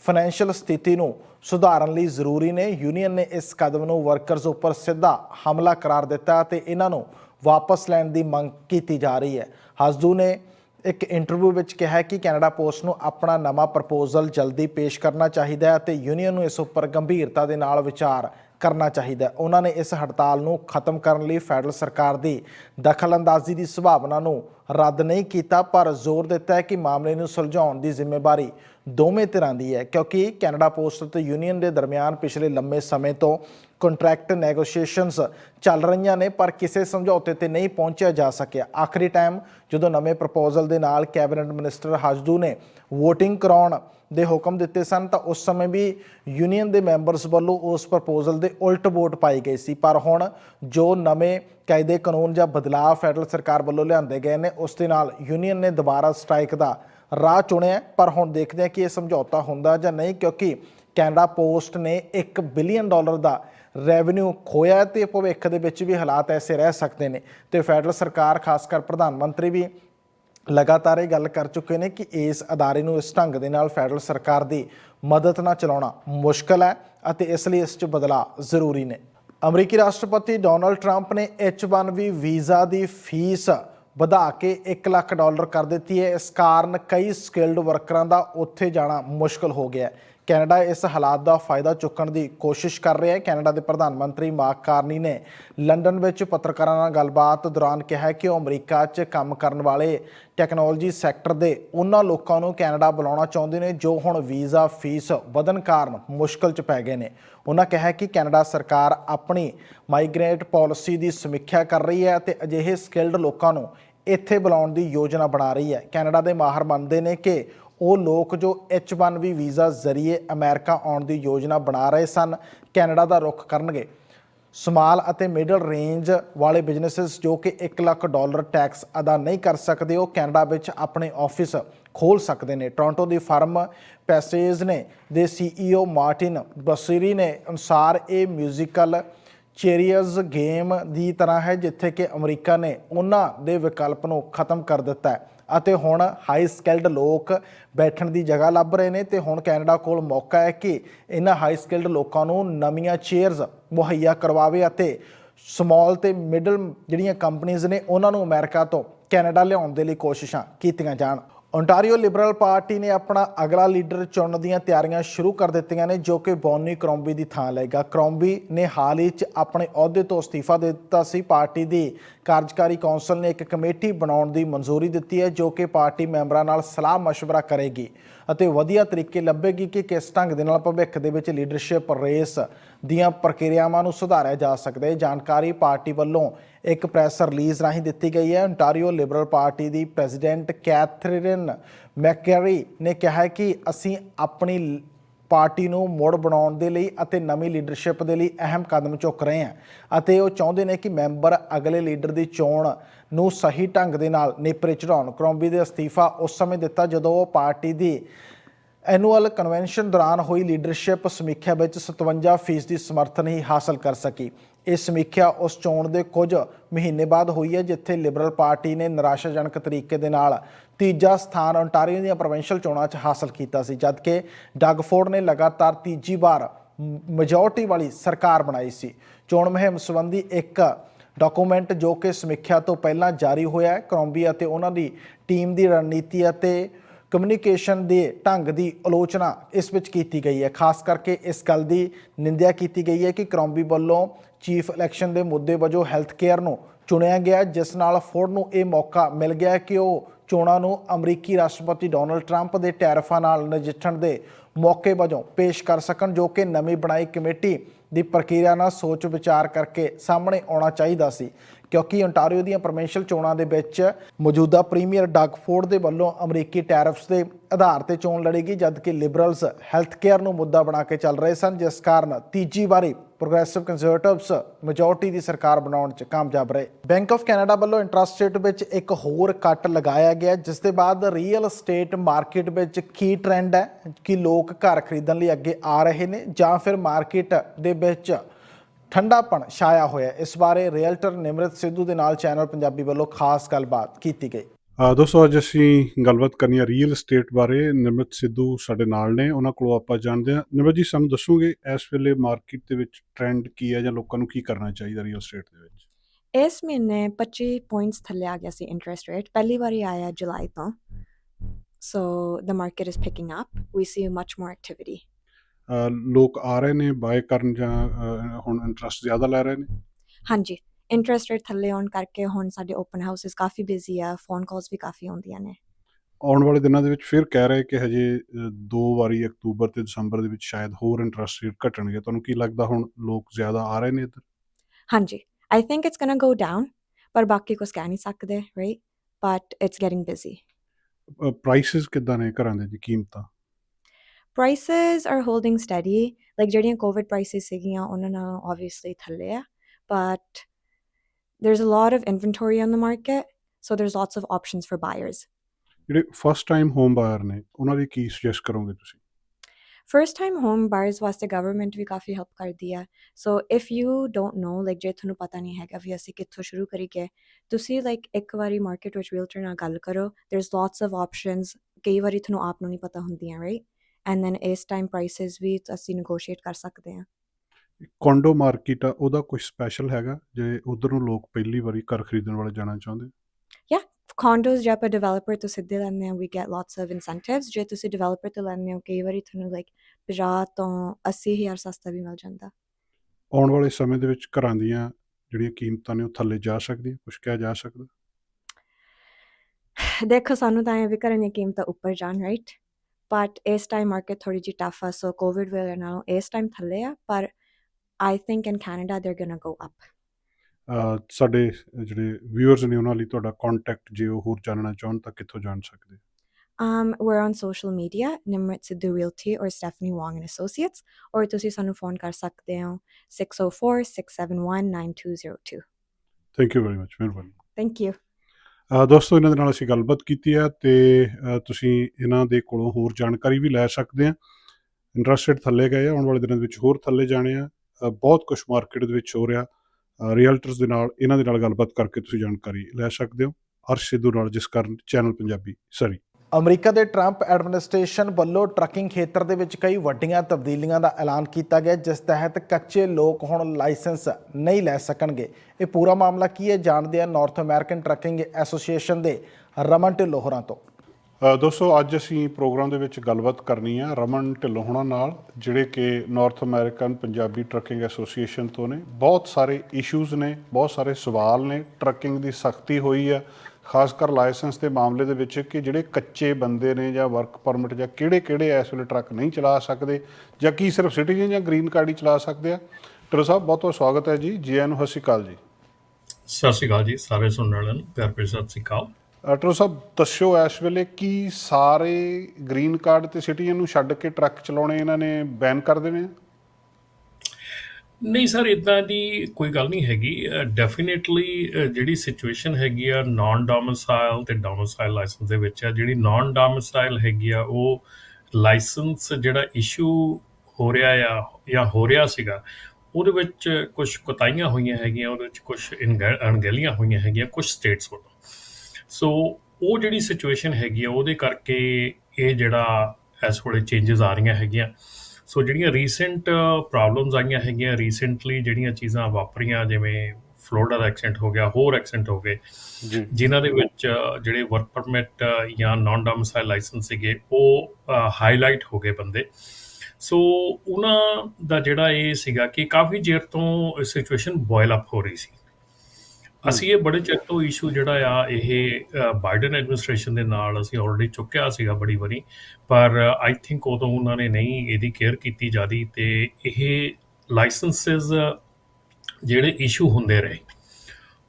ਫਾਈਨੈਂਸ਼ੀਅਲ ਸਥਿਤੀ ਨੂੰ ਸੁਧਾਰਨ ਲਈ ਜ਼ਰੂਰੀ ਨੇ। ਯੂਨੀਅਨ ਨੇ ਇਸ ਕਦਮ ਨੂੰ ਵਰਕਰਜ਼ ਉੱਪਰ ਸਿੱਧਾ ਹਮਲਾ ਕਰਾਰ ਦਿੱਤਾ ਅਤੇ ਇਹਨਾਂ ਨੂੰ ਵਾਪਸ ਲੈਣ ਦੀ ਮੰਗ ਕੀਤੀ ਜਾ ਰਹੀ ਹੈ। ਹਸਦੂ ਨੇ ਇੱਕ ਇੰਟਰਵਿਊ ਵਿੱਚ ਕਿਹਾ ਕਿ ਕੈਨੇਡਾ ਪੋਸਟ ਨੂੰ ਆਪਣਾ ਨਵਾਂ ਪ੍ਰਪੋਜ਼ਲ ਜਲਦੀ ਪੇਸ਼ ਕਰਨਾ ਚਾਹੀਦਾ ਹੈ ਅਤੇ ਯੂਨੀਅਨ ਨੂੰ ਇਸ ਉੱਪਰ ਗੰਭੀਰਤਾ ਦੇ ਨਾਲ ਵਿਚਾਰ ਕਰਨਾ ਚਾਹੀਦਾ ਹੈ। ਉਹਨਾਂ ਨੇ ਇਸ ਹੜਤਾਲ ਨੂੰ ਖਤਮ ਕਰਨ ਲਈ ਫੈਡਰਲ ਸਰਕਾਰ ਦੀ ਦਖਲਅੰਦਾਜ਼ੀ ਦੀ ਸੰਭਾਵਨਾ ਨੂੰ ਰੱਦ ਨਹੀਂ ਕੀਤਾ, ਪਰ ਜ਼ੋਰ ਦਿੱਤਾ ਹੈ ਕਿ ਮਾਮਲੇ ਨੂੰ ਸੁਲਝਾਉਣ ਦੀ ਜ਼ਿੰਮੇਵਾਰੀ ਦੋਵੇਂ ਧਿਰਾਂ ਦੀ ਹੈ, ਕਿਉਂਕਿ ਕੈਨੇਡਾ ਪੋਸਟ ਅਤੇ ਯੂਨੀਅਨ ਦੇ ਦਰਮਿਆਨ ਪਿਛਲੇ ਲੰਮੇ ਸਮੇਂ ਤੋਂ ਕੰਟਰੈਕਟ ਨੈਗੋਸ਼ੀਏਸ਼ਨਸ ਚੱਲ ਰਹੀਆਂ ਨੇ, ਪਰ ਕਿਸੇ ਸਮਝੌਤੇ ਤੇ ਨਹੀਂ ਪਹੁੰਚਿਆ ਜਾ ਸਕਿਆ। ਆਖਰੀ ਟਾਈਮ ਜਦੋਂ ਨਵੇਂ ਪ੍ਰਪੋਜ਼ਲ ਦੇ ਨਾਲ ਕੈਬਨਿਟ ਮਿਨਿਸਟਰ ਹਜਦੂ ਨੇ VOTING ਕਰਾਉਣ ਦੇ ਹੁਕਮ ਦਿੱਤੇ ਸਨ, ਤਾਂ ਉਸ ਸਮੇਂ ਵੀ ਯੂਨੀਅਨ ਦੇ ਮੈਂਬਰਸ ਵੱਲੋਂ ਉਸ ਪ੍ਰਪੋਜ਼ਲ ਦੇ ਉਲਟ ਵੋਟ ਪਾਈ ਗਈ ਸੀ। ਪਰ ਹੁਣ ਜੋ ਨਵੇਂ ਕਾਇਦੇ ਕਾਨੂੰਨ ਜਾਂ ਬਦਲਾਅ ਫੈਡਰਲ ਸਰਕਾਰ ਵੱਲੋਂ ਲਿਆਂਦੇ ਗਏ ਨੇ, ਉਸ ਦੇ ਨਾਲ ਯੂਨੀਅਨ ਨੇ ਦੁਬਾਰਾ ਸਟ੍ਰਾਈਕ ਦਾ ਰਾਹ ਚੁਣਿਆ ਪਰ ਹੁਣ ਦੇਖਦੇ ਹਾਂ ਕਿ ਇਹ ਸਮਝੌਤਾ ਹੁੰਦਾ ਜਾਂ ਨਹੀਂ, ਕਿਉਂਕਿ ਕੈਨੇਡਾ ਪੋਸਟ ਨੇ 1 ਬਿਲੀਅਨ ਡਾਲਰ ਦਾ ਰੈਵਨਿਊ ਖੋਇਆ ਹੈ ਤੇ ਭਵਿੱਖ ਦੇ ਵਿੱਚ ਵੀ ਹਾਲਾਤ ਐਸੇ ਰਹਿ ਸਕਦੇ ਨੇ। ਤੇ ਫੈਡਰਲ ਸਰਕਾਰ, ਖਾਸ ਕਰ ਪ੍ਰਧਾਨ ਮੰਤਰੀ ਵੀ ਲਗਾਤਾਰ ਇਹ ਗੱਲ ਕਰ ਚੁੱਕੇ ਨੇ ਕਿ ਇਸ ਅਦਾਰੇ ਨੂੰ ਇਸ ਢੰਗ ਦੇ ਨਾਲ ਫੈਡਰਲ ਸਰਕਾਰ ਦੀ ਮਦਦ ਨਾਲ ਚਲਾਉਣਾ ਮੁਸ਼ਕਲ ਹੈ ਅਤੇ ਇਸ ਲਈ ਇਸ 'ਚ ਬਦਲਾਅ ਜ਼ਰੂਰੀ ਨੇ। ਅਮਰੀਕੀ ਰਾਸ਼ਟਰਪਤੀ ਡੋਨਲਡ ਟਰੰਪ ਨੇ H1B ਵੀਜ਼ਾ ਦੀ ਫੀਸ ਵਧਾ ਕੇ 1 ਲੱਖ ਡਾਲਰ ਕਰ ਦਿੱਤੀ ਹੈ। ਇਸ ਕਾਰਨ ਕਈ ਸਕਿਲਡ ਵਰਕਰਾਂ ਦਾ ਉੱਥੇ ਜਾਣਾ ਮੁਸ਼ਕਲ ਹੋ ਗਿਆ ਹੈ। ਕੈਨੇਡਾ ਇਸ ਹਾਲਾਤ ਦਾ ਫਾਇਦਾ ਚੁੱਕਣ ਦੀ ਕੋਸ਼ਿਸ਼ ਕਰ ਰਿਹਾ ਹੈ। ਕੈਨੇਡਾ ਦੇ ਪ੍ਰਧਾਨ ਮੰਤਰੀ ਮਾਰਕ ਕਾਰਨੀ ਨੇ ਲੰਡਨ ਵਿੱਚ ਪੱਤਰਕਾਰਾਂ ਨਾਲ ਗੱਲਬਾਤ ਦੌਰਾਨ ਕਿਹਾ ਕਿ ਉਹ ਅਮਰੀਕਾ 'ਚ ਕੰਮ ਕਰਨ ਵਾਲੇ ਟੈਕਨੋਲੋਜੀ ਸੈਕਟਰ ਦੇ ਉਹਨਾਂ ਲੋਕਾਂ ਨੂੰ ਕੈਨੇਡਾ ਬੁਲਾਉਣਾ ਚਾਹੁੰਦੇ ਨੇ ਜੋ ਹੁਣ ਵੀਜ਼ਾ ਫੀਸ ਵਧਣ ਕਾਰਨ ਮੁਸ਼ਕਲ 'ਚ ਪੈ ਗਏ ਨੇ। ਉਹਨਾਂ ਕਿਹਾ ਕਿ ਕੈਨੇਡਾ ਸਰਕਾਰ ਆਪਣੀ ਮਾਈਗ੍ਰੇਟ ਪਾਲਿਸੀ ਦੀ ਸਮੀਖਿਆ ਕਰ ਰਹੀ ਹੈ ਅਤੇ ਅਜਿਹੇ ਸਕਿਲਡ ਲੋਕਾਂ ਨੂੰ ਇੱਥੇ ਬੁਲਾਉਣ ਦੀ ਯੋਜਨਾ ਬਣਾ ਰਹੀ ਹੈ। ਕੈਨੇਡਾ ਦੇ ਮਾਹਰ ਮੰਨਦੇ ਨੇ ਕਿ ਉਹ ਲੋਕ ਜੋ H1B ਵੀਜ਼ਾ ਜ਼ਰੀਏ ਅਮਰੀਕਾ ਆਉਣ ਦੀ ਯੋਜਨਾ ਬਣਾ ਰਹੇ ਸਨ, ਕੈਨੇਡਾ ਦਾ ਰੁਖ ਕਰਨਗੇ। ਸਮਾਲ ਅਤੇ ਮਿਡਲ ਰੇਂਜ ਵਾਲੇ ਬਿਜ਼ਨੈਸਸ ਜੋ ਕਿ 1 ਲੱਖ ਡਾਲਰ ਟੈਕਸ ਅਦਾ ਨਹੀਂ ਕਰ ਸਕਦੇ, ਉਹ ਕੈਨੇਡਾ ਵਿੱਚ ਆਪਣੇ ਆਫਿਸ ਖੋਲ ਸਕਦੇ ਨੇ। ਟੋਰਾਂਟੋ ਦੀ ਫਰਮ ਪੈਸੇਜ ਨੇ, ਦੇ ਸੀਈਓ ਮਾਰਟਿਨ ਬਸੀਰੀ ਨੇ ਅਨੁਸਾਰ ਇਹ ਮਿਊਜ਼ੀਕਲ ਚੇਰੀਅਰਸ ਗੇਮ ਦੀ ਤਰ੍ਹਾਂ ਹੈ, ਜਿੱਥੇ ਕਿ ਅਮਰੀਕਾ ਨੇ ਉਹਨਾਂ ਦੇ ਵਿਕਲਪ ਨੂੰ ਖਤਮ ਕਰ ਦਿੱਤਾ ਹੈ। ਅਤੇ ਹੁਣ ਹਾਈ ਸਕਿਲਡ ਲੋਕ ਬੈਠਣ ਦੀ ਜਗ੍ਹਾ ਲੱਭ ਰਹੇ ਨੇ ਤੇ ਹੁਣ ਕੈਨੇਡਾ ਕੋਲ ਮੌਕਾ ਹੈ ਕਿ ਇਹਨਾਂ ਹਾਈ ਸਕਿਲਡ ਲੋਕਾਂ ਨੂੰ ਨਵੀਆਂ ਚੇਅਰਸ ਮੁਹੱਈਆ ਕਰਵਾਵੇ ਅਤੇ ਸਮਾਲ ਤੇ ਮਿਡਲ ਜਿਹੜੀਆਂ ਕੰਪਨੀਆਂ ਨੇ ਉਹਨਾਂ ਨੂੰ ਅਮਰੀਕਾ ਤੋਂ ਕੈਨੇਡਾ ਲਿਆਉਣ ਦੇ ਲਈ ਕੋਸ਼ਿਸ਼ਾਂ ਕੀਤੀਆਂ ਜਾਣ। ਓਨਟਾਰੀਓ ਲਿਬਰਲ ਪਾਰਟੀ ਨੇ ਆਪਣਾ ਅਗਲਾ ਲੀਡਰ ਚੁਣਨ ਦੀਆਂ ਤਿਆਰੀਆਂ ਸ਼ੁਰੂ ਕਰ ਦਿੱਤੀਆਂ ਨੇ, ਜੋ ਕਿ ਬੌਨੀ ਕ੍ਰੌਂਬੀ ਦੀ ਥਾਂ ਲਏਗਾ। ਕ੍ਰੌਂਬੀ ਨੇ ਹਾਲ ਹੀ 'ਚ ਆਪਣੇ ਅਹੁਦੇ ਤੋਂ ਅਸਤੀਫਾ ਦੇ ਦਿੱਤਾ ਸੀ। ਪਾਰਟੀ ਦੀ ਕਾਰਜਕਾਰੀ ਕੌਂਸਲ ਨੇ ਇੱਕ ਕਮੇਟੀ ਬਣਾਉਣ ਦੀ ਮਨਜ਼ੂਰੀ ਦਿੱਤੀ ਹੈ, ਜੋ ਕਿ ਪਾਰਟੀ ਮੈਂਬਰਾਂ ਨਾਲ ਸਲਾਹ ਮਸ਼ਵਰਾ ਕਰੇਗੀ। ਅਤੇ ਵਧੀਆ ਤਰੀਕੇ ਲੱਭੇਗੀ ਕਿ ਕਿਸ ਢੰਗ ਦੇ ਨਾਲ ਭਵਿੱਖ ਦੇ ਵਿੱਚ ਲੀਡਰਸ਼ਿਪ ਰੇਸ ਦੀਆਂ ਪ੍ਰਕਿਰਿਆਵਾਂ ਨੂੰ ਸੁਧਾਰਿਆ ਜਾ ਸਕਦਾ ਹੈ। ਜਾਣਕਾਰੀ ਪਾਰਟੀ ਵੱਲੋਂ ਇੱਕ ਪ੍ਰੈਸ ਰਿਲੀਜ਼ ਰਾਹੀਂ ਦਿੱਤੀ ਗਈ ਹੈ। Ontario ਲਿਬਰਲ ਪਾਰਟੀ ਦੀ ਪ੍ਰੈਜ਼ੀਡੈਂਟ ਕੈਥਰੀਨ ਮੈਕਕੈਰੀ ਨੇ ਕਿਹਾ ਕਿ ਅਸੀਂ ਆਪਣੀ ਪਾਰਟੀ ਨੂੰ ਮੁੜ ਬਣਾਉਣ ਦੇ ਲਈ ਅਤੇ ਨਵੀਂ ਲੀਡਰਸ਼ਿਪ ਦੇ ਲਈ ਅਹਿਮ ਕਦਮ ਚੁੱਕ ਰਹੇ ਹਾਂ। ਅਤੇ ਉਹ ਚਾਹੁੰਦੇ ਨੇ ਕਿ ਮੈਂਬਰ ਅਗਲੇ ਲੀਡਰ ਦੀ ਚੋਣ ਨੂੰ ਸਹੀ ਢੰਗ ਦੇ ਨਾਲ ਨੇਪਰੇ ਚੜਾਉਣ ਕਰੋਂਬੀ ਦੇ ਅਸਤੀਫਾ ਉਸ ਸਮੇਂ ਦਿੱਤਾ ਜਦੋਂ ਉਹ ਪਾਰਟੀ ਦੀ ਐਨੂਅਲ ਕਨਵੈਨਸ਼ਨ ਦੌਰਾਨ ਹੋਈ ਲੀਡਰਸ਼ਿਪ ਸਮੀਖਿਆ ਵਿੱਚ 57% ਦੀ ਸਮਰਥਨ ਹੀ ਹਾਸਲ ਕਰ ਸਕੀ। ਇਹ ਸਮੀਖਿਆ ਉਸ ਚੋਣ ਦੇ ਕੁਝ ਮਹੀਨੇ ਬਾਅਦ ਹੋਈ ਹੈ, ਜਿੱਥੇ ਲਿਬਰਲ ਪਾਰਟੀ ਨੇ ਨਿਰਾਸ਼ਾਜਨਕ ਤਰੀਕੇ ਦੇ ਨਾਲ ਤੀਜਾ ਸਥਾਨ ontario ਦੀਆਂ ਪ੍ਰੋਵਿੰਸ਼ੀਅਲ ਚੋਣਾਂ 'ਚ ਹਾਸਲ ਕੀਤਾ ਸੀ, ਜਦਕਿ ਡਗਫੋਰਡ ਨੇ ਲਗਾਤਾਰ ਤੀਜੀ ਵਾਰ ਮੈਜੋਰਟੀ ਵਾਲੀ ਸਰਕਾਰ ਬਣਾਈ ਸੀ। ਚੋਣ ਮੁਹਿੰਮ ਸੰਬੰਧੀ ਇੱਕ ਡਾਕੂਮੈਂਟ ਜੋ ਕਿ ਸਮੀਖਿਆ ਤੋਂ ਪਹਿਲਾਂ ਜਾਰੀ ਹੋਇਆ ਹੈ, ਕਰੋਂਬੀ ਅਤੇ ਉਹਨਾਂ ਦੀ ਟੀਮ ਦੀ ਰਣਨੀਤੀ ਅਤੇ ਕਮਿਊਨੀਕੇਸ਼ਨ ਦੇ ਢੰਗ ਦੀ ਆਲੋਚਨਾ ਇਸ ਵਿੱਚ ਕੀਤੀ ਗਈ ਹੈ। ਖਾਸ ਕਰਕੇ ਇਸ ਗੱਲ ਦੀ ਨਿੰਦਿਆ ਕੀਤੀ ਗਈ ਹੈ ਕਿ ਕਰੋਂਬੀ ਵੱਲੋਂ ਚੀਫ ਇਲੈਕਸ਼ਨ ਦੇ ਮੁੱਦੇ ਵਜੋਂ ਹੈਲਥ ਕੇਅਰ ਨੂੰ ਚੁਣਿਆ ਗਿਆ ਜਿਸ ਨਾਲ ਫੋਰਡ ਨੂੰ ਇਹ ਮੌਕਾ ਮਿਲ ਗਿਆ ਕਿ ਉਹ ਚੋਣਾਂ ਨੂੰ ਅਮਰੀਕੀ ਰਾਸ਼ਟਰਪਤੀ ਡੋਨਲਡ ਟਰੰਪ ਦੇ ਟੈਰਫਾਂ ਨਾਲ ਨਜਿੱਠਣ ਦੇ ਮੌਕੇ ਵਜੋਂ ਪੇਸ਼ ਕਰ ਸਕਣ, ਜੋ ਕਿ ਨਵੀਂ ਬਣਾਈ ਕਮੇਟੀ ਦੀ ਪ੍ਰਕਿਰਿਆ ਨਾਲ ਸੋਚ ਵਿਚਾਰ ਕਰਕੇ ਸਾਹਮਣੇ ਆਉਣਾ ਚਾਹੀਦਾ ਸੀ। ਕਿਉਂਕਿ ਓਨਟਾਰੀਓ ਦੀਆਂ ਪ੍ਰੋਵਿੰਸ਼ੀਅਲ ਚੋਣਾਂ ਦੇ ਵਿੱਚ ਮੌਜੂਦਾ ਪ੍ਰੀਮੀਅਰ ਡਗ ਫੋਰਡ ਦੇ ਵੱਲੋਂ ਅਮਰੀਕੀ ਟੈਰਿਫਸ ਦੇ ਆਧਾਰ ਤੇ ਚੋਣ ਲੜੇਗੀ, ਜਦਕਿ ਲਿਬਰਲਸ ਹੈਲਥ ਕੇਅਰ ਨੂੰ ਮੁੱਦਾ ਬਣਾ ਕੇ ਚੱਲ ਰਹੇ ਸਨ, ਜਿਸ ਕਾਰਨ ਤੀਜੀ ਵਾਰੀ ਪ੍ਰੋਗਰੈਸਿਵ ਕੰਜ਼ਰਵੇਟਿਵਸ ਮੈਜੋਰਟੀ ਦੀ ਸਰਕਾਰ ਬਣਾਉਣ 'ਚ ਕਾਮਯਾਬ ਰਹੇ। ਬੈਂਕ ਆਫ ਕੈਨੇਡਾ ਵੱਲੋਂ ਇੰਟਰਸਟ ਰੇਟ ਵਿੱਚ ਇੱਕ ਹੋਰ ਕੱਟ ਲਗਾਇਆ ਗਿਆ, ਜਿਸ ਦੇ ਬਾਅਦ ਰੀਅਲ ਏਸਟੇਟ ਮਾਰਕੀਟ ਵਿੱਚ ਕੀ ਟ੍ਰੈਂਡ ਹੈ, ਕਿ ਲੋਕ ਘਰ ਖਰੀਦਣ ਲਈ ਅੱਗੇ ਆ ਰਹੇ ਨੇ ਜਾਂ ਫਿਰ ਮਾਰਕੀਟ ਦੇ ਵਿੱਚ ਠੰਡਾਪਣ ਛਾਇਆ ਹੋਇਆ ਹੈ। ਇਸ ਬਾਰੇ ਰੀਅਲਟਰ ਨਿਮਰਤ ਸਿੱਧੂ ਦੇ ਨਾਲ ਚੈਨਲ ਪੰਜਾਬੀ ਵੱਲੋਂ ਖਾਸ ਗੱਲਬਾਤ ਕੀਤੀ ਗਈ। ਅ, ਦੋਸਤੋ ਅੱਜ ਅਸੀਂ ਗੱਲਬਾਤ ਕਰਨੀ ਹੈ ਰੀਅਲ ਏਸਟੇਟ ਬਾਰੇ। ਨਿਮਰਤ ਸਿੱਧੂ ਸਾਡੇ ਨਾਲ ਨੇ ਉਹਨਾਂ ਕੋਲੋਂ ਆਪਾਂ ਜਾਣਦੇ ਹਾਂ। ਨਿਮਰਤ ਜੀ ਸਾਨੂੰ ਦੱਸੋਗੇ ਇਸ ਵੇਲੇ ਮਾਰਕੀਟ ਦੇ ਵਿੱਚ ਟ੍ਰੈਂਡ ਕੀ ਹੈ ਜਾਂ ਲੋਕਾਂ ਨੂੰ ਕੀ ਕਰਨਾ ਚਾਹੀਦਾ ਰੀਅਲ ਏਸਟੇਟ ਦੇ ਵਿੱਚ? ਇਸ ਮਹੀਨੇ 25 ਪੁਆਇੰਟਸ ਥੱਲੇ ਆ ਗਿਆ ਸੀ ਇੰਟਰਸਟ ਰੇਟ ਪਹਿਲੀ ਵਾਰੀ ਆਇਆ ਜੁਲਾਈ ਤੋਂ। So the market is picking up we see much more activity ਲੋਕ ਆ ਰਹੇ ਨੇ ਬਾਏ ਕਰਨ ਜਾਂ ਹੁਣ ਇੰਟਰਸਟ ਜ਼ਿਆਦਾ ਲੈ ਰਹੇ ਨੇ? ਹਾਂਜੀ ਇੰਟਰਸਟ ਰੇਟ ਥੱਲੇ ਆਉਣ ਕਰਕੇ ਹੁਣ ਸਾਡੇ ਓਪਨ ਹਾਊਸਸ ਕਾਫੀ ਬਿਜ਼ੀ ਆ ਫੋਨ ਕਾਲਸ ਵੀ ਕਾਫੀ ਆਉਂਦੀਆਂ ਨੇ। ਆਉਣ ਵਾਲੇ ਦਿਨਾਂ ਦੇ ਵਿੱਚ ਫਿਰ ਕਹਿ ਰਹੇ ਕਿ ਹਜੇ ਦੋ ਵਾਰੀ ਅਕਤੂਬਰ ਤੇ ਦਸੰਬਰ ਦੇ ਵਿੱਚ ਸ਼ਾਇਦ ਹੋਰ ਇੰਟਰਸਟ ਰੇਟ ਘਟਣਗੇ। ਤੁਹਾਨੂੰ ਕੀ ਲੱਗਦਾ ਹੁਣ ਲੋਕ ਜ਼ਿਆਦਾ ਆ ਰਹੇ ਨੇ ਇੱਧਰ? ਹਾਂਜੀ I think it's gonna go down ਪਰ ਬਾਕੀ ਕੁਝ ਕਹਿ ਨਹੀਂ ਸਕਦੇ right but it's getting busy prices ਕਿੱਦਾਂ ਨੇ ਘਰਾਂ ਦੇ ਜੀ ਕੀਮਤਾਂ? Prices are holding steady like ਜਿਹੜੀਆਂ covid prices ਸੀਗੀਆਂ ਉਹਨਾਂ ਨਾਲੋਂ obviously ਥੱਲੇ ਆ but there's a lot of inventory on the market so there's lots of options for buyers ਜਿਹੜੇ ਫਸਟ ਟਾਈਮ ਹੋਮ ਬਾਇਰ ਨੇ ਉਹਨਾਂ ਲਈ ਕੀ ਸੁਜੈਸਟ ਕਰੋਗੇ ਤੁਸੀਂ first time home buyers ਵਾਸਤੇ government ਵੀ ਕਾਫੀ help ਕਰਦੀ ਆ so if you don't know like ਜੇ ਤੁਹਾਨੂੰ ਪਤਾ ਨਹੀਂ ਹੈਗਾ ਵੀ ਅਸੀਂ ਕਿੱਥੋਂ ਸ਼ੁਰੂ ਕਰੀਏ ਤੁਸੀਂ like ਇੱਕ ਵਾਰੀ market ਵਿੱਚ realtor ਨਾਲ ਗੱਲ ਕਰੋ there's lots of options ਕਈ ਵਾਰੀ ਤੁਹਾਨੂੰ ਆਪ ਨੂੰ ਨਹੀਂ ਪਤਾ ਹੁੰਦੀਆਂ right and then ਇਸ time prices ਵੀ ਅਸੀਂ negotiate ਕਰ ਸਕਦੇ ਹਾਂ। ਕੋਂਡੋ ਮਾਰਕੀਟ ਆ ਉਹਦਾ ਕੁਝ ਸਪੈਸ਼ਲ ਹੈਗਾ? ਜੇ ਉਧਰ ਨੂੰ ਲੋਕ ਪਹਿਲੀ ਵਾਰੀ ਘਰ ਖਰੀਦਣ ਵਾਲੇ ਜਾਣਾ ਚਾਹੁੰਦੇ? Condos ਜੇ ਆਪਾਂ ਡਿਵੈਲਪਰ ਤੋਂ ਸਿੱਧੇ ਲੈਂਦੇ ਹਾਂ we get lots of incentives ਜੇ ਤੁਸੀਂ ਡਿਵੈਲਪਰ ਤੋਂ ਲੈਂਦੇ ਹੋ ਕਈ ਵਾਰੀ ਤੁਹਾਨੂੰ ਲਾਈਕ 50 ਤੋਂ 80 ਹਜ਼ਾਰ ਸਸਤਾ ਵੀ ਮਿਲ ਜਾਂਦਾ। ਆਉਣ ਵਾਲੇ ਸਮੇਂ ਦੇ ਵਿੱਚ ਘਰਾਂ ਦੀਆਂ ਜਿਹੜੀਆਂ ਕੀਮਤਾਂ ਨੇ ਉਹ ਥੱਲੇ ਜਾ ਸਕਦੀਆਂ? ਕੁਝ ਕਿਹਾ ਜਾ ਸਕਦਾ? ਦੇਖੋ ਸਾਨੂੰ ਤਾਂ ਇਹ ਵੀ ਦੀਆਂ ਕੀਮਤਾਂ ਉੱਪਰ ਜਾਣ ਰਾਈਟ ਬਟ ਇਸ ਟਾਈਮ ਮਾਰਕੀਟ ਥੋੜੀ ਜਿਹੀ ਟਫ ਆ ਸੋ ਕੋਵਿਡ ਵੇਲੇ ਨਾਲੋਂ ਇਸ ਟਾਈਮ ਥੱਲੇ ਆ ਪਰ I think in Canada they're gonna go up uh ਸਾਡੇ ਜਿਹੜੇ ਵਿਊਅਰਸ ਨੇ ਉਹਨਾਂ ਲਈ ਤੁਹਾਡਾ ਕੰਟੈਕਟ ਜੇ ਉਹ ਹੋਰ ਜਾਣਨਾ ਚਾਹਣ ਤਾਂ ਕਿੱਥੋਂ ਜਾਣ ਸਕਦੇ Um, we're on social media, Nimrit Sidhu Realty or Stephanie Wong and Associates, or ਤੁਸੀਂ ਸਾਨੂੰ ਫੋਨ ਕਰ ਸਕਦੇ ਹੋ 604-671-9202. ਥੈਂਕ ਯੂ ਵੈਰੀ ਮਚ ਮਿਹਰਬਾਨੀ Thank you. ਦੋਸਤੋ, ਇਹਨਾਂ ਦੇ ਨਾਲ ਅਸੀਂ ਗੱਲਬਾਤ ਕੀਤੀ ਹੈ ਤੇ ਤੁਸੀਂ ਇਹਨਾਂ ਦੇ ਕੋਲੋਂ ਹੋਰ ਜਾਣਕਾਰੀ ਵੀ ਲੈ ਸਕਦੇ ਆ। ਇੰਟਰਸਟ ਥੱਲੇ ਗਏ ਆਉਣ ਵਾਲੇ ਦਿਨਾਂ ਦੇ ਵਿੱਚ ਹੋਰ ਥੱਲੇ ਜਾਣੇ ਆ। ਬਹੁਤ ਕੁਝ ਮਾਰਕੀਟ ਦੇ ਵਿੱਚ ਹੋ ਰਿਹਾ। ਰੀਅਲਟਰਸ ਦੇ ਨਾਲ, ਇਹਨਾਂ ਦੇ ਨਾਲ ਗੱਲਬਾਤ ਕਰਕੇ ਤੁਸੀਂ ਜਾਣਕਾਰੀ ਲੈ ਸਕਦੇ ਹੋ। ਅਰਸ਼ ਸਿੱਧੂ ਨਾਲ ਜਿਸ ਕਾਰਨ ਚੈਨਲ ਪੰਜਾਬੀ ਸਰੀ ਅਮਰੀਕਾ ਦੇ ਟਰੰਪ ਐਡਮਿਨਿਸਟ੍ਰੇਸ਼ਨ ਵੱਲੋਂ ਟਰੱਕਿੰਗ ਖੇਤਰ ਦੇ ਵਿੱਚ ਕਈ ਵੱਡੀਆਂ ਤਬਦੀਲੀਆਂ ਦਾ ਐਲਾਨ ਕੀਤਾ ਗਿਆ, ਜਿਸ ਤਹਿਤ ਕੱਚੇ ਲੋਕ ਹੁਣ ਲਾਇਸੈਂਸ ਨਹੀਂ ਲੈ ਸਕਣਗੇ। ਇਹ ਪੂਰਾ ਮਾਮਲਾ ਕੀ ਹੈ, ਜਾਣਦੇ ਆ ਨਾਰਥ ਅਮਰੀਕਨ ਟਰੱਕਿੰਗ ਐਸੋਸੀਏਸ਼ਨ ਦੇ ਰਮਨ ਢਿੱਲੋਂ ਹੋਰਾਂ ਤੋਂ ਦੋਸਤੋ, ਅੱਜ ਅਸੀਂ ਪ੍ਰੋਗਰਾਮ ਦੇ ਵਿੱਚ ਗੱਲਬਾਤ ਕਰਨੀ ਹੈ ਰਮਨ ਢਿੱਲੋਂ ਹੋਣਾ ਨਾਲ, ਜਿਹੜੇ ਕਿ North American Punjabi trucking association ਤੋਂ ਨੇ। ਬਹੁਤ ਸਾਰੇ ਇਸ਼ੂਜ਼ ਨੇ, ਬਹੁਤ ਸਾਰੇ ਸਵਾਲ ਨੇ। ਟਰੱਕਿੰਗ ਦੀ ਸਖਤੀ ਹੋਈ ਹੈ ਖਾਸ ਕਰ ਲਾਇਸੈਂਸ ਦੇ ਮਾਮਲੇ ਦੇ ਵਿੱਚ ਕਿ ਜਿਹੜੇ ਕੱਚੇ ਬੰਦੇ ਨੇ ਜਾਂ ਵਰਕ ਪਰਮਿਟ ਜਾਂ ਕਿਹੜੇ ਕਿਹੜੇ ਇਸ ਵੇਲੇ ਟਰੱਕ ਨਹੀਂ ਚਲਾ ਸਕਦੇ ਜਾਂ ਕੀ ਸਿਰਫ ਸਿਟੀਜ਼ਨ ਜਾਂ ਗ੍ਰੀਨ ਕਾਰਡ ਹੀ ਚਲਾ ਸਕਦੇ ਆ। ਢਿੱਲੋਂ ਸਾਹਿਬ ਬਹੁਤ ਬਹੁਤ ਸਵਾਗਤ ਹੈ ਜੀ। ਜੀ ਆਇਆਂ ਨੂੰ ਸਤਿ ਸ਼੍ਰੀ ਅਕਾਲ ਜੀ। ਸਤਿ ਸ਼੍ਰੀ ਅਕਾਲ ਜੀ ਸਾਰੇ ਸੁਣਨ ਵਾਲਿਆਂ ਨੂੰ। ਪਿਆਰ ਭਰੀ ਸਤਿ ਸ਼੍ਰੀ ਅਕਾਲ। ਡਾਕਟਰ ਸਾਹਿਬ ਦੱਸਿਓ ਇਸ ਵੇਲੇ ਕੀ ਸਾਰੇ ਗ੍ਰੀਨ ਕਾਰਡ ਤੇ ਸਿਟੀਜ਼ਨ ਨੂੰ ਛੱਡ ਕੇ ਟਰੱਕ ਚਲਾਉਣੇ ਇਹਨਾਂ ਨੇ ਬੈਨ ਕਰ ਦੇਣੇ ਆ? ਨਹੀਂ ਸਰ ਇਦਾਂ ਦੀ ਕੋਈ ਗੱਲ ਨਹੀਂ ਹੈਗੀ। ਡੈਫੀਨੇਟਲੀ ਜਿਹੜੀ ਸਿਚੁਏਸ਼ਨ ਹੈਗੀ ਆ ਨਾਨ ਡੋਮਿਸਾਈਲ ਤੇ ਡੋਮਿਸਾਈਲ ਲਾਇਸੈਂਸ ਦੇ ਵਿੱਚ ਆ, ਜਿਹੜੀ ਨਾਨ ਡੋਮਿਸਾਈਲ ਹੈਗੀ ਆ, ਉਹ ਲਾਇਸੈਂਸ ਜਿਹੜਾ ਇਸ਼ੂ ਹੋ ਰਿਹਾ ਆ ਜਾਂ ਹੋ ਰਿਹਾ ਸੀਗਾ, ਉਹਦੇ ਵਿੱਚ ਕੁਝ ਕੁਤਾਈਆਂ ਹੋਈਆਂ ਹੈਗੀਆਂ, ਉਹਦੇ ਵਿੱਚ ਕੁਝ ਅਣਗਹਿਲੀਆਂ ਹੋਈਆਂ ਹੈਗੀਆਂ ਕੁਝ ਸਟੇਟਸ ਵੱਲੋਂ। ਸੋ ਉਹ ਜਿਹੜੀ ਸਿਚੁਏਸ਼ਨ ਹੈਗੀ ਆ, ਉਹਦੇ ਕਰਕੇ ਇਹ ਜਿਹੜਾ ਇਸ ਵੇਲੇ ਚੇਂਜਸ ਆ ਰਹੀਆਂ ਹੈਗੀਆਂ। ਸੋ ਜਿਹੜੀਆਂ ਰੀਸੈਂਟ ਪ੍ਰੋਬਲਮਸ ਆਈਆਂ ਹੈਗੀਆਂ ਰੀਸੈਂਟਲੀ ਜਿਹੜੀਆਂ ਚੀਜ਼ਾਂ ਵਾਪਰੀਆਂ ਜਿਵੇਂ ਫਲੋਰੀਡਾ ਦਾ ਐਕਸੀਡੈਂਟ ਹੋ ਗਿਆ ਹੋਰ ਐਕਸੀਡੈਂਟ ਹੋ ਗਏ ਜਿਨ੍ਹਾਂ ਦੇ ਵਿੱਚ ਅ, ਜਿਹੜੇ ਵਰਕ ਪਰਮਿਟ ਜਾਂ ਨਾਨ ਡੋਮਿਸਾਈਲ ਲਾਇਸੈਂਸ ਸੀਗੇ ਉਹ ਹਾਈਲਾਈਟ ਹੋ ਗਏ ਬੰਦੇ। ਸੋ ਉਹਨਾਂ ਦਾ ਜਿਹੜਾ ਇਹ ਸੀਗਾ ਕਿ ਕਾਫੀ ਚਿਰ ਤੋਂ ਸਿਚੁਏਸ਼ਨ ਬੋਇਲ ਅਪ ਹੋ ਰਹੀ ਸੀ। ਅਸੀਂ ਇਹ ਬੜੇ ਚਿਰ ਤੋਂ ਇਸ਼ੂ ਜਿਹੜਾ ਆ, ਇਹ ਬਾਈਡਨ ਐਡਮਿਨਿਸਟ੍ਰੇਸ਼ਨ ਦੇ ਨਾਲ ਅਸੀਂ ਆਲਰੇਡੀ ਚੁੱਕਿਆ ਸੀਗਾ ਬੜੀ ਵਾਰੀ, ਪਰ ਆਈ ਥਿੰਕ ਉਦੋਂ ਉਹਨਾਂ ਨੇ ਨਹੀਂ ਇਹਦੀ ਕੇਅਰ ਕੀਤੀ ਜ਼ਿਆਦੀ ਤੇ ਇਹ ਲਾਇਸੈਂਸਸ ਜਿਹੜੇ ਇਸ਼ੂ ਹੁੰਦੇ ਰਹੇ।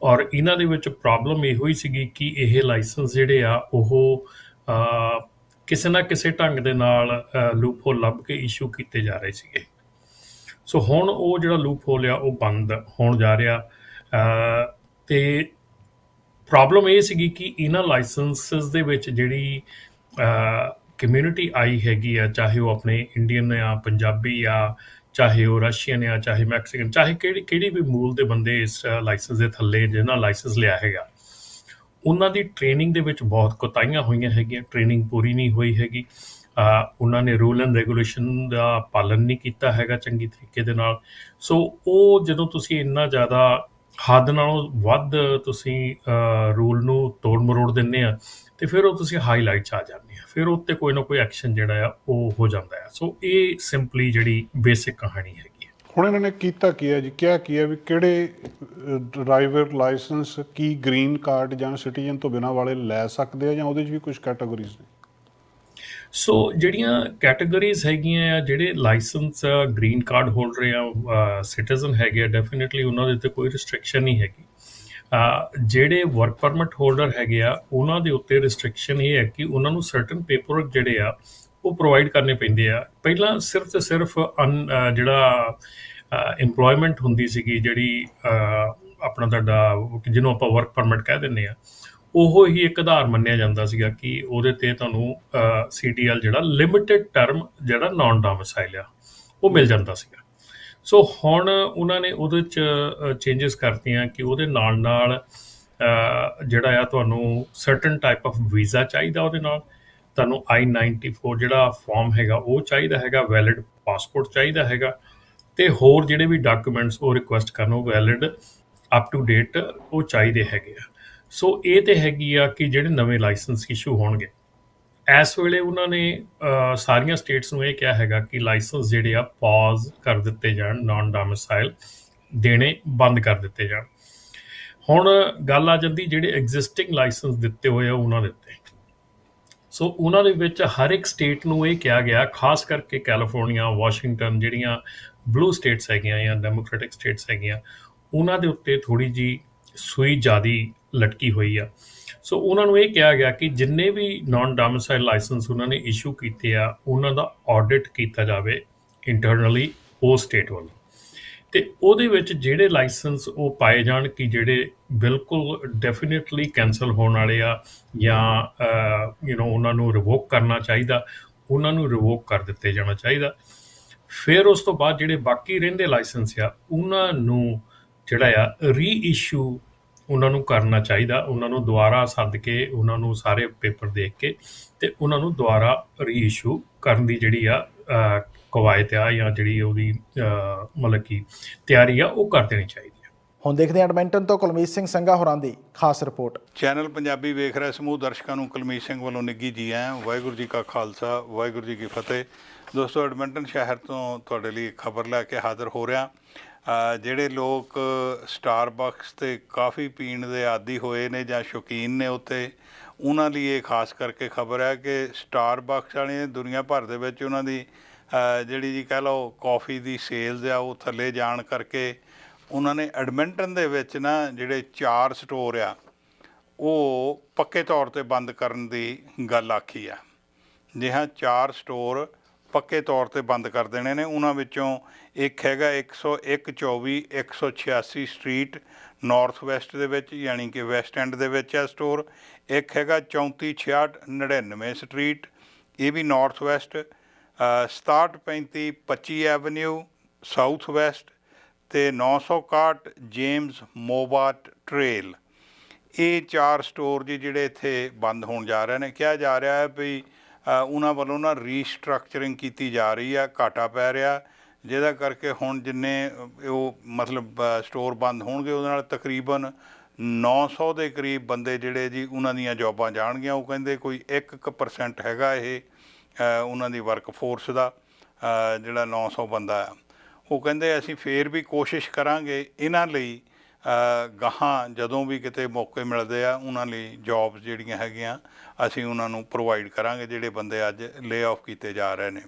ਔਰ ਇਹਨਾਂ ਦੇ ਵਿੱਚ ਪ੍ਰੋਬਲਮ ਇਹੋ ਹੀ ਸੀਗੀ ਕਿ ਇਹ ਲਾਇਸੈਂਸ ਜਿਹੜੇ ਆ, ਉਹ ਕਿਸੇ ਨਾ ਕਿਸੇ ਢੰਗ ਦੇ ਨਾਲ ਲੂਪ ਹੋਲ ਲੱਭ ਕੇ ਇਸ਼ੂ ਕੀਤੇ ਜਾ ਰਹੇ ਸੀਗੇ। ਸੋ ਹੁਣ ਉਹ ਜਿਹੜਾ ਲੂਪ ਹੋਲ ਆ, ਉਹ ਬੰਦ ਹੋਣ ਜਾ ਰਿਹਾ। ਤੇ ਪ੍ਰੋਬਲਮ ਇਹ ਸੀਗੀ ਕਿ ਇਹਨਾਂ ਲਾਇਸੈਂਸਸ ਦੇ ਵਿੱਚ ਜਿਹੜੀ ਕਮਿਊਨਿਟੀ ਆਈ ਹੈਗੀ ਆ, ਚਾਹੇ ਉਹ ਆਪਣੇ ਇੰਡੀਅਨ ਆ, ਪੰਜਾਬੀ ਆ, ਚਾਹੇ ਉਹ ਰਸ਼ੀਅਨ ਆ, ਚਾਹੇ ਮੈਕਸੀਕਨ ਚਾਹੇ ਕਿਹੜੀ ਕਿਹੜੀ ਵੀ ਮੂਲ ਦੇ ਬੰਦੇ ਇਸ ਲਾਇਸੈਂਸ ਦੇ ਥੱਲੇ ਜਿਹਨਾਂ ਲਾਇਸੈਂਸ ਲਿਆ ਹੈਗਾ, ਉਹਨਾਂ ਦੀ ਟ੍ਰੇਨਿੰਗ ਦੇ ਵਿੱਚ ਬਹੁਤ ਕੋਤਾਹੀਆਂ ਹੋਈਆਂ ਹੈਗੀਆਂ ਟ੍ਰੇਨਿੰਗ ਪੂਰੀ ਨਹੀਂ ਹੋਈ ਹੈਗੀ। ਉਹਨਾਂ ਨੇ ਰੂਲ ਐਂਡ ਰੈਗੂਲੇਸ਼ਨ ਦਾ ਪਾਲਨ ਨਹੀਂ ਕੀਤਾ ਹੈਗਾ ਚੰਗੀ ਤਰੀਕੇ ਦੇ ਨਾਲ। ਸੋ ਉਹ ਜਦੋਂ ਤੁਸੀਂ ਇੰਨਾ ਜ਼ਿਆਦਾ ਹੱਦ ਨਾਲੋਂ ਵੱਧ ਤੁਸੀਂ ਰੂਲ ਨੂੰ ਤੋੜ ਮਰੋੜ ਦਿੰਦੇ ਆ, ਤੇ ਫਿਰ ਉਹ ਤੁਸੀਂ ਹਾਈਲਾਈਟ 'ਚ ਆ ਜਾਂਦੇ ਆ। ਫਿਰ ਉੱਤੇ ਕੋਈ ਨਾ ਕੋਈ ਐਕਸ਼ਨ ਜਿਹੜਾ ਆ, ਉਹ ਹੋ ਜਾਂਦਾ ਆ। ਸੋ ਇਹ ਸਿੰਪਲੀ ਜਿਹੜੀ ਬੇਸਿਕ ਕਹਾਣੀ ਹੈਗੀ ਹੈ ਹੁਣ ਇਹਨਾਂ ਨੇ ਕੀਤਾ ਕੀ ਹੈ ਜੀ? ਕਿਹਾ ਕੀ ਹੈ ਵੀ ਕਿਹੜੇ ਡਰਾਈਵਰ ਲਾਇਸੈਂਸ ਕੀ ਗ੍ਰੀਨ ਕਾਰਡ ਜਾਂ ਸਿਟੀਜ਼ਨ ਤੋਂ ਬਿਨਾਂ ਵਾਲੇ ਲੈ ਸਕਦੇ ਆ ਜਾਂ ਉਹਦੇ 'ਚ ਵੀ ਕੁਝ ਕੈਟਾਗਰੀਜ਼ ਨੇ? ਸੋ ਜਿਹੜੀਆਂ ਕੈਟਾਗਰੀਜ਼ ਹੈਗੀਆਂ ਆ, ਜਿਹੜੇ ਲਾਇਸੈਂਸ ਗ੍ਰੀਨ ਕਾਰਡ ਹੋਲਡਰ ਆ ਸਿਟੀਜ਼ਨ ਹੈਗੇ ਆ ਡੈਫੀਨਿਟਲੀ ਉਹਨਾਂ ਦੇ ਉੱਤੇ ਕੋਈ ਰਿਸਟ੍ਰਿਕਸ਼ਨ ਨਹੀਂ ਹੈਗੀ। ਜਿਹੜੇ ਵਰਕ ਪਰਮਿਟ ਹੋਲਡਰ ਹੈਗੇ ਆ, ਉਹਨਾਂ ਦੇ ਉੱਤੇ ਰਿਸਟ੍ਰਿਕਸ਼ਨ ਇਹ ਹੈ ਕਿ ਉਹਨਾਂ ਨੂੰ ਸਰਟਨ ਪੇਪਰਵਰਕ ਜਿਹੜੇ ਆ, ਉਹ ਪ੍ਰੋਵਾਈਡ ਕਰਨੇ ਪੈਂਦੇ ਆ। ਪਹਿਲਾਂ ਸਿਰਫ ਤੇ ਸਿਰਫ un- ਜਿਹੜਾ EMPLOYMENT ਹੁੰਦੀ ਸੀਗੀ, ਜਿਹੜੀ ਆਪਣਾ ਤੁਹਾਡਾ, ਜਿਹਨੂੰ ਆਪਾਂ ਵਰਕ ਪਰਮਿਟ ਕਹਿ ਦਿੰਦੇ ਆ ਉਹ ਹੀ ਇੱਕ ਆਧਾਰ ਮੰਨਿਆ ਜਾਂਦਾ ਸੀਗਾ ਕਿ ਉਹਦੇ ਤੇ ਤੁਹਾਨੂੰ ਸੀਟੀਐਲ ਜਿਹੜਾ ਲਿਮਿਟਿਡ ਟਰਮ ਜਿਹੜਾ ਨਾਨ ਡੋਮਿਸਾਈਲ ਆ, ਉਹ ਮਿਲ ਜਾਂਦਾ ਸੀਗਾ। ਸੋ ਹੁਣ ਉਹਨਾਂ ਨੇ ਉਹਦੇ ਚ ਚੇਂਜਸ ਕਰਤੀਆਂ ਕਿ ਉਹਦੇ ਨਾਲ ਨਾਲ ਜਿਹੜਾ ਆ ਤੁਹਾਨੂੰ ਸਰਟਨ ਟਾਈਪ ਆਫ ਵੀਜ਼ਾ ਚਾਹੀਦਾ ਉਹਦੇ ਨਾਲ। ਤੁਹਾਨੂੰ I94 ਜਿਹੜਾ ਫਾਰਮ ਹੈਗਾ ਉਹ ਚਾਹੀਦਾ ਹੈਗਾ ਵੈਲਿਡ ਪਾਸਪੋਰਟ ਚਾਹੀਦਾ ਹੈਗਾ। ਤੇ ਹੋਰ ਜਿਹੜੇ ਵੀ ਡਾਕੂਮੈਂਟਸ ਉਹ ਰਿਕੁਐਸਟ ਕਰਨ, ਉਹ ਵੈਲਿਡ ਅਪ ਟੂ ਡੇਟ ਉਹ ਚਾਹੀਦੇ ਹੈਗੇ ਆ। ਸੋ ਇਹ ਤੇ ਹੈਗੀ ਆ ਕਿ ਜਿਹੜੇ ਨਵੇਂ ਲਾਇਸੈਂਸ ਇਸ਼ੂ ਹੋਣਗੇ। ਇਸ ਵੇਲੇ ਉਹਨਾਂ ਨੇ ਸਾਰੀਆਂ ਸਟੇਟਸ ਨੂੰ ਇਹ ਕਿਹਾ ਹੈਗਾ ਕਿ ਲਾਇਸੈਂਸ ਜਿਹੜੇ ਆ ਪੌਜ਼ ਕਰ ਦਿੱਤੇ ਜਾਣ ਨਾਨ ਡੋਮਿਸਾਈਲ ਦੇਣੇ ਬੰਦ ਕਰ ਦਿੱਤੇ ਜਾਣ। ਹੁਣ ਗੱਲ ਆ ਜਾਂਦੀ ਜਿਹੜੇ ਐਗਜ਼ਿਸਟਿੰਗ ਲਾਇਸੈਂਸ ਦਿੱਤੇ ਹੋਏ ਆ ਉਹਨਾਂ ਦੇ ਉੱਤੇ। ਸੋ ਉਹਨਾਂ ਦੇ ਵਿੱਚ ਹਰ ਇੱਕ ਸਟੇਟ ਨੂੰ ਇਹ ਕਿਹਾ ਗਿਆ, ਖਾਸ ਕਰਕੇ ਕੈਲੀਫੋਰਨੀਆ ਵਾਸ਼ਿੰਗਟਨ ਜਿਹੜੀਆਂ ਬਲੂ ਸਟੇਟਸ ਹੈਗੀਆਂ ਜਾਂ ਡੈਮੋਕ੍ਰੈਟਿਕ ਸਟੇਟਸ ਹੈਗੀਆਂ, ਉਹਨਾਂ ਦੇ ਉੱਤੇ ਥੋੜੀ ਜੀ ਸੂਈ ਜਿਆਦੀ ਲਟਕੀ ਹੋਈ ਆ। ਸੋ ਉਹਨਾਂ ਨੂੰ ਇਹ ਕਿਹਾ ਗਿਆ ਕਿ ਜਿੰਨੇ ਵੀ ਨਾਨ ਡੋਮਿਸਾਈਲ ਲਾਇਸੈਂਸ ਉਹਨਾਂ ਨੇ ਇਸ਼ੂ ਕੀਤੇ ਆ, ਉਹਨਾਂ ਦਾ ਆਡਿਟ ਕੀਤਾ ਜਾਵੇ ਇੰਟਰਨਲੀ ਉਹ ਸਟੇਟ ਵੱਲੋਂ। ਤੇ ਉਹਦੇ ਵਿੱਚ ਜਿਹੜੇ ਲਾਇਸੈਂਸ ਉਹ ਪਾਏ ਜਾਣ ਕਿ ਜਿਹੜੇ ਬਿਲਕੁਲ ਡੈਫੀਨਿਟਲੀ ਕੈਨਸਲ ਹੋਣ ਵਾਲੇ ਆ ਜਾਂ ਯੂ نو ਉਹਨਾਂ ਨੂੰ ਰਿਵੋਕ ਕਰਨਾ ਚਾਹੀਦਾ, ਉਹਨਾਂ ਨੂੰ ਰਿਵੋਕ ਕਰ ਦਿੱਤੇ ਜਾਣਾ ਚਾਹੀਦਾ। ਫਿਰ ਉਸ ਤੋਂ ਬਾਅਦ ਜਿਹੜੇ ਬਾਕੀ ਰਹਿੰਦੇ ਲਾਇਸੈਂਸ ਆ, ਉਹਨਾਂ ਨੂੰ ਜਿਹੜਾ ਆ ਰੀਇਸ਼ੂ ਉਹਨਾਂ ਨੂੰ ਕਰਨਾ ਚਾਹੀਦਾ ਉਹਨਾਂ ਨੂੰ ਦੁਬਾਰਾ ਸੱਦ ਕੇ ਉਹਨਾਂ ਨੂੰ ਸਾਰੇ ਪੇਪਰ ਦੇਖ ਕੇ ਤੇ ਉਹਨਾਂ ਨੂੰ ਦੁਬਾਰਾ ਰੀ ਇਸ਼ੂ ਕਰਨ ਦੀ ਜਿਹੜੀ ਆ ਅ, ਕਵਾਇਦ ਆ ਜਾਂ ਜਿਹੜੀ ਉਹਦੀ ਮਤਲਬ ਕਿ ਤਿਆਰੀ ਆ ਉਹ ਕਰ ਦੇਣੀ ਚਾਹੀਦੀ ਆ। ਹੁਣ ਦੇਖਦੇ ਹਾਂ ਐਡਮਿੰਟਨ ਤੋਂ ਕੁਲਮੀਤ ਸਿੰਘ ਸੰਘਾ ਹੋਰਾਂ ਦੀ ਖਾਸ ਰਿਪੋਰਟ। ਚੈਨਲ ਪੰਜਾਬੀ ਵੇਖ ਰਹੇ ਸਮੂਹ ਦਰਸ਼ਕਾਂ ਨੂੰ ਕੁਲਮੀਤ ਸਿੰਘ ਵੱਲੋਂ ਨਿੱਗੀ ਜੀ ਆਇਆਂ ਵਾਹਿਗੁਰੂ ਜੀ ਕਾ ਖਾਲਸਾ ਵਾਹਿਗੁਰੂ ਜੀ ਕੀ ਫਤਿਹ। ਦੋਸਤੋ ਐਡਮਿੰਟਨ ਸ਼ਹਿਰ ਤੋਂ ਤੁਹਾਡੇ ਲਈ ਖਬਰ ਲੈ ਕੇ ਹਾਜ਼ਰ ਹੋ ਰਿਹਾ। ਜਿਹੜੇ ਲੋਕ ਸਟਾਰਬਕਸ ਤੇ ਕਾਫੀ ਪੀਣ ਦੇ ਆਦੀ ਹੋਏ ਨੇ ਜਾਂ ਸ਼ੌਕੀਨ ਨੇ ਉੱਤੇ ਉਹਨਾਂ ਲਈ ਇਹ ਖਾਸ ਕਰਕੇ ਖਬਰ ਹੈ ਕਿ ਸਟਾਰਬਕਸ ਵਾਲੇ ਦੁਨੀਆ ਭਰ ਦੇ ਵਿੱਚ ਉਹਨਾਂ ਦੀ ਜਿਹੜੀ ਜੀ ਕਹਿ ਲਓ ਕਾਫੀ ਦੀ ਸੇਲਜ਼ ਆ ਉਹ ਥੱਲੇ ਜਾਣ ਕਰਕੇ ਉਹਨਾਂ ਨੇ ਐਡਮਿੰਟਨ ਦੇ ਵਿੱਚ ਨਾ ਜਿਹੜੇ ਚਾਰ ਸਟੋਰ ਆ, ਉਹ ਪੱਕੇ ਤੌਰ ਤੇ ਬੰਦ ਕਰਨ ਦੀ ਗੱਲ ਆਖੀ ਆ। ਜੀ ਚਾਰ ਸਟੋਰ ਪੱਕੇ ਤੌਰ ਤੇ ਬੰਦ ਕਰ ਦੇਣੇ ਨੇ। ਉਹਨਾਂ ਵਿੱਚੋਂ ਇੱਕ ਹੈਗਾ 10124 186 ਸਟਰੀਟ ਨਾਰਥ ਵੈਸਟ ਦੇ ਵਿੱਚ, ਯਾਨੀ ਕਿ ਵੈਸਟ ਐਂਡ ਦੇ ਵਿੱਚ ਹੈ ਸਟੋਰ। ਇੱਕ ਹੈਗਾ 3466 99 ਸਟਰੀਟ, ਇਹ ਵੀ north west. 6735 25 avenue, south west ਤੇ 961 ਜੇਮਸ ਮੋਬਾਟ ਟ੍ਰੇਲ। ਇਹ ਚਾਰ ਸਟੋਰ ਜੀ ਜਿਹੜੇ ਇੱਥੇ ਬੰਦ ਹੋਣ ਜਾ ਰਹੇ ਨੇ। ਕਿਹਾ ਜਾ ਰਿਹਾ ਹੈ ਵੀ ਉਹਨਾਂ ਵੱਲੋਂ ਨਾ ਰੀਸਟਰਕਚਰਿੰਗ ਕੀਤੀ ਜਾ ਰਹੀ ਆ ਘਾਟਾ ਪੈ ਰਿਹਾ। ਜਿਹਦਾ ਕਰਕੇ ਹੁਣ ਜਿੰਨੇ ਉਹ ਮਤਲਬ ਸਟੋਰ ਬੰਦ ਹੋਣਗੇ ਉਹਦੇ ਨਾਲ ਤਕਰੀਬਨ 900 ਦੇ ਕਰੀਬ ਬੰਦੇ ਜਿਹੜੇ ਜੀ ਉਹਨਾਂ ਦੀਆਂ ਜੌਬਾਂ ਜਾਣਗੀਆਂ। ਉਹ ਕਹਿੰਦੇ ਕੋਈ 1% ਹੈਗਾ ਇਹ ਉਹਨਾਂ ਦੀ ਵਰਕਫੋਰਸ ਦਾ ਅ, ਜਿਹੜਾ 900 ਬੰਦਾ ਆ। ਉਹ ਕਹਿੰਦੇ ਅਸੀਂ ਫੇਰ ਵੀ ਕੋਸ਼ਿਸ਼ ਕਰਾਂਗੇ ਇਹਨਾਂ ਲਈ ਗਾਹਾਂ ਜਦੋਂ ਵੀ ਕਿਤੇ ਮੌਕੇ ਮਿਲਦੇ ਆ, ਉਹਨਾਂ ਲਈ ਜੌਬਸ ਜਿਹੜੀਆਂ ਹੈਗੀਆਂ, ਅਸੀਂ ਉਹਨਾਂ ਨੂੰ ਪ੍ਰੋਵਾਈਡ ਕਰਾਂਗੇ, ਜਿਹੜੇ ਬੰਦੇ ਅੱਜ ਲੇ ਆਫ ਕੀਤੇ ਜਾ ਰਹੇ ਨੇ।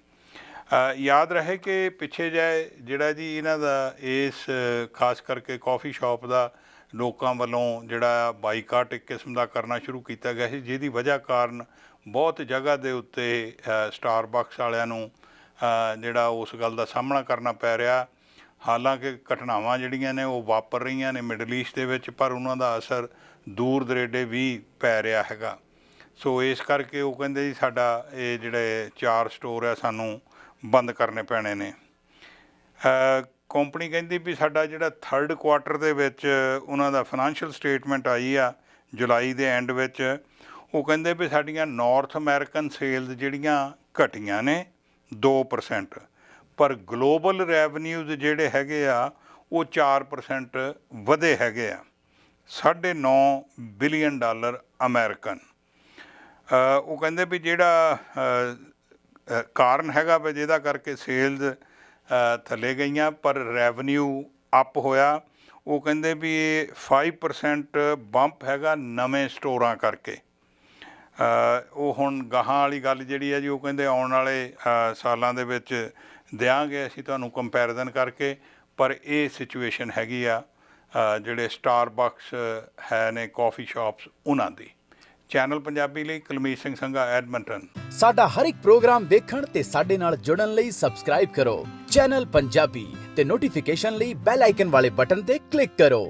ਯਾਦ ਰਹੇ ਕਿ ਪਿੱਛੇ ਜਾਏ ਜਿਹੜਾ ਜੀ ਇਹਨਾਂ ਦਾ ਇਸ, ਖਾਸ ਕਰਕੇ ਕਾਫੀ ਸ਼ਾਪ ਦਾ ਲੋਕਾਂ ਵੱਲੋਂ ਜਿਹੜਾ ਬਾਈਕਾਟ ਇੱਕ ਕਿਸਮ ਦਾ ਕਰਨਾ ਸ਼ੁਰੂ ਕੀਤਾ ਗਿਆ ਸੀ, ਜਿਹਦੀ ਵਜ੍ਹਾ ਕਾਰਨ ਬਹੁਤ ਜਗ੍ਹਾ ਦੇ ਉੱਤੇ ਸਟਾਰਬਕਸ ਵਾਲਿਆਂ ਨੂੰ ਜਿਹੜਾ ਉਸ ਗੱਲ ਦਾ ਸਾਹਮਣਾ ਕਰਨਾ ਪੈ ਰਿਹਾ। ਹਾਲਾਂਕਿ ਘਟਨਾਵਾਂ ਜਿਹੜੀਆਂ ਨੇ ਉਹ ਵਾਪਰ ਰਹੀਆਂ ਨੇ ਮਿਡਲ ਈਸਟ ਦੇ ਵਿੱਚ, ਪਰ ਉਹਨਾਂ ਦਾ ਅਸਰ ਦੂਰ ਦਰੇਡੇ ਵੀ ਪੈ ਰਿਹਾ ਹੈਗਾ। ਸੋ ਇਸ ਕਰਕੇ ਉਹ ਕਹਿੰਦੇ ਜੀ ਸਾਡਾ ਇਹ ਜਿਹੜੇ ਚਾਰ ਸਟੋਰ ਆ ਸਾਨੂੰ ਬੰਦ ਕਰਨੇ ਪੈਣੇ ਨੇ। ਕੰਪਨੀ ਕਹਿੰਦੀ ਵੀ ਸਾਡਾ ਜਿਹੜਾ ਥਰਡ ਕੁਆਟਰ ਦੇ ਵਿੱਚ ਉਹਨਾਂ ਦਾ ਫਾਈਨੈਂਸ਼ੀਅਲ ਸਟੇਟਮੈਂਟ ਆਈ ਆ ਜੁਲਾਈ ਦੇ ਐਂਡ ਵਿੱਚ, ਉਹ ਕਹਿੰਦੇ ਵੀ ਸਾਡੀਆਂ ਨਾਰਥ ਅਮਰੀਕਨ ਸੇਲਸ ਜਿਹੜੀਆਂ ਘਟੀਆਂ ਨੇ 2% ਪਰ ਗਲੋਬਲ ਰੈਵਨਿਊਜ਼ ਜਿਹੜੇ ਹੈਗੇ ਆ, ਉਹ 4% ਵਧੇ ਹੈਗੇ ਆ। 9.5 ਬਿਲੀਅਨ ਡਾਲਰ ਅਮਰੀਕਨ। ਉਹ ਕਹਿੰਦੇ ਵੀ ਜਿਹੜਾ ਕਾਰਨ ਹੈਗਾ ਵੀ ਜਿਹਦਾ ਕਰਕੇ ਸੇਲਜ਼ ਥੱਲੇ ਗਈਆਂ, ਪਰ ਰੈਵਨਿਊ ਅਪ ਹੋਇਆ। ਉਹ ਕਹਿੰਦੇ ਵੀ ਇਹ 5% ਬੰਪ ਹੈਗਾ ਨਵੇਂ ਸਟੋਰਾਂ ਕਰਕੇ। ਉਹ ਹੁਣ ਗਾਹਾਂ ਵਾਲੀ ਗੱਲ ਜਿਹੜੀ ਹੈ ਜੀ, ਉਹ ਕਹਿੰਦੇ ਆਉਣ ਵਾਲੇ ਸਾਲਾਂ ਦੇ ਵਿੱਚ ਦਿਆਂਗੇ, ਅਸੀਂ ਤੁਹਾਨੂੰ ਕੰਪੈਰੀਜ਼ਨ ਕਰਕੇ, ਪਰ ਇਹ ਸਿਚੁਏਸ਼ਨ ਹੈਗੀ ਆ ਜਿਹੜੇ ਸਟਾਰਬਕਸ ਹੈ ਨੇ ਕਾਫੀ ਸ਼ਾਪਸ ਉਹਨਾਂ ਦੀ। ਚੈਨਲ ਪੰਜਾਬੀ ਲਈ ਕੁਲਮੀਤ ਸਿੰਘ ਸੰਘਾ ਐਡਮੰਟਨ ਸਾਡਾ ਹਰ ਇੱਕ ਪ੍ਰੋਗਰਾਮ ਦੇਖਣ ਤੇ ਸਾਡੇ ਨਾਲ ਜੁੜਨ ਲਈ ਸਬਸਕ੍ਰਾਈਬ ਕਰੋ। ਚੈਨਲ ਪੰਜਾਬੀ ਤੇ ਨੋਟੀਫਿਕੇਸ਼ਨ ਲਈ ਬੈਲ ਆਈਕਨ ਵਾਲੇ ਬਟਨ ਤੇ ਕਲਿੱਕ ਕਰੋ।